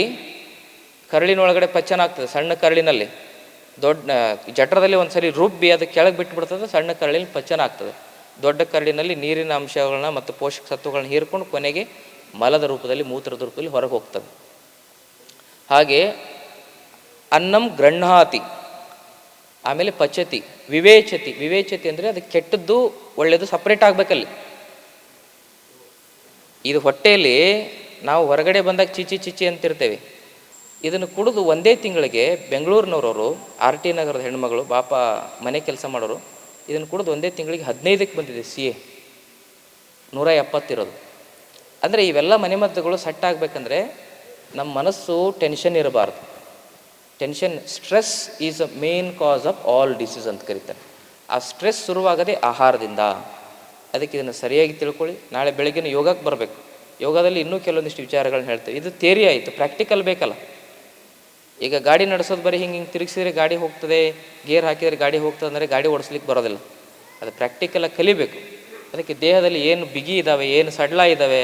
S3: ಕರಳಿನೊಳಗಡೆ ಪಚನ ಆಗ್ತದೆ, ಸಣ್ಣ ಕರಳಿನಲ್ಲಿ. ದೊಡ್ಡ ಜಠರದಲ್ಲಿ ಒಂದು ಸರಿ ರುಬ್ಬಿ ಅದು ಕೆಳಗೆ ಬಿಟ್ಬಿಡ್ತದೆ, ಸಣ್ಣ ಕರಳಿನ ಪಚನ ಆಗ್ತದೆ. ದೊಡ್ಡ ಕರಳಿನಲ್ಲಿ ನೀರಿನ ಅಂಶಗಳನ್ನ ಮತ್ತು ಪೋಷಕ ಸತ್ವಗಳನ್ನ ಹೀರ್ಕೊಂಡು ಕೊನೆಗೆ ಮಲದ ರೂಪದಲ್ಲಿ ಮೂತ್ರದ ರೂಪದಲ್ಲಿ ಹೊರಗೆ ಹೋಗ್ತದೆ. ಹಾಗೆ ಅನ್ನಂ ಗೃಹಾತಿ ಆಮೇಲೆ ಪಚತಿ, ವಿವೇಚತಿ ವಿವೇಚತಿ ಅಂದರೆ ಅದು ಕೆಟ್ಟದ್ದು ಒಳ್ಳೆಯದು ಸಪ್ರೇಟ್ ಆಗಬೇಕಲ್ಲಿ. ಇದು ಹೊಟ್ಟೆಯಲ್ಲಿ ನಾವು ಹೊರಗಡೆ ಬಂದಾಗ ಚಿಚಿ ಚಿಚಿ ಅಂತಿರ್ತೇವೆ. ಇದನ್ನು ಕುಡಿದು ಒಂದೇ ತಿಂಗಳಿಗೆ ಬೆಂಗಳೂರಿನವ್ರವರು, ಆರ್ ಟಿ ನಗರದ ಹೆಣ್ಮಗಳು, ಬಾಪ ಮನೆ ಕೆಲಸ ಮಾಡೋರು, ಇದನ್ನು ಕುಡಿದು ಒಂದೇ ತಿಂಗಳಿಗೆ ಹದಿನೈದಕ್ಕೆ ಬಂದಿದೆ ಸಿ ಎ. ನೂರ ಎಪ್ಪತ್ತಿರೋದು. ಅಂದರೆ ಇವೆಲ್ಲ ಮನೆಮದ್ದುಗಳು ಸೆಟ್ ಆಗಬೇಕಂದ್ರೆ ನಮ್ಮ ಮನಸ್ಸು ಟೆನ್ಷನ್ ಇರಬಾರ್ದು. Tension stress is a main cause of all disease ಅಂತ ಕರೀತಾರೆ. ಆ ಸ್ಟ್ರೆಸ್ ಶುರುವಾಗದೆ ಆಹಾರದಿಂದ. ಅದಕ್ಕೆ ಇದನ್ನು ಸರಿಯಾಗಿ ತಿಳ್ಕೊಳ್ಳಿ. ನಾಳೆ ಬೆಳಗಿನ ಯೋಗಕ್ಕೆ ಬರಬೇಕು. ಯೋಗದಲ್ಲಿ ಇನ್ನೂ ಕೆಲವೊಂದಿಷ್ಟು ವಿಚಾರಗಳನ್ನ ಹೇಳ್ತೇವೆ. ಇದು ಥೇರಿ ಆಯಿತು. ಪ್ರಾಕ್ಟಿಕಲ್ ಬೇಕಲ್ಲ. ಈಗ ಗಾಡಿ ನಡೆಸೋದು ಬರೀ ಹಿಂಗೆ ಹಿಂಗೆ ತಿರುಗಿಸಿದ್ರೆ ಗಾಡಿ ಹೋಗ್ತದೆ, ಗೇರ್ ಹಾಕಿದರೆ ಗಾಡಿ ಹೋಗ್ತದೆ ಅಂದರೆ ಗಾಡಿ ಓಡಿಸ್ಲಿಕ್ಕೆ ಬರೋದಿಲ್ಲ. ಅದು ಪ್ರಾಕ್ಟಿಕಲಾಗಿ ಕಲಿಬೇಕು. ಅದಕ್ಕೆ ದೇಹದಲ್ಲಿ ಏನು ಬಿಗಿ ಇದ್ದಾವೆ ಏನು ಸಡ್ಲ ಇದ್ದಾವೆ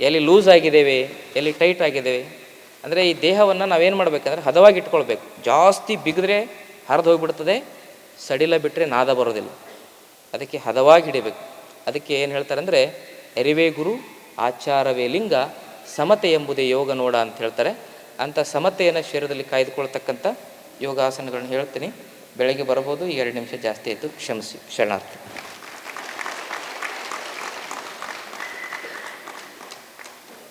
S3: ಎಲ್ಲಿ ಲೂಸ್ ಆಗಿದ್ದೇವೆ, ಎಲ್ಲಿ ಟೈಟ್ ಆಗಿದ್ದೇವೆ ಅಂದರೆ ಈ ದೇಹವನ್ನು ನಾವೇನು ಮಾಡಬೇಕಂದ್ರೆ ಹದವಾಗಿ ಇಟ್ಕೊಳ್ಬೇಕು. ಜಾಸ್ತಿ ಬಿಗಿದ್ರೆ ಹರಿದು ಹೋಗಿಬಿಡ್ತದೆ, ಸಡಿಲ ಬಿಟ್ಟರೆ ನಾದ ಬರೋದಿಲ್ಲ. ಅದಕ್ಕೆ ಹದವಾಗಿ ಹಿಡಿಬೇಕು. ಅದಕ್ಕೆ ಏನು ಹೇಳ್ತಾರೆ ಅಂದರೆ ಎರಿವೇ ಗುರು, ಆಚಾರವೇ ಲಿಂಗ, ಸಮತೆ ಎಂಬುದೇ ಯೋಗ ನೋಡ ಅಂತ ಹೇಳ್ತಾರೆ. ಅಂಥ ಸಮತೆಯನ್ನು ಶರೀರದಲ್ಲಿ ಕಾಯ್ದುಕೊಳ್ತಕ್ಕಂಥ ಯೋಗಾಸನಗಳನ್ನು ಹೇಳ್ತೀನಿ. ಬೆಳಗ್ಗೆ ಬರ್ಬೋದು ಎರಡು ನಿಮಿಷ ಜಾಸ್ತಿ ಆಯಿತು. ಕ್ಷಮಿಸಿ, ಶರಣಾರ್ಥಿ.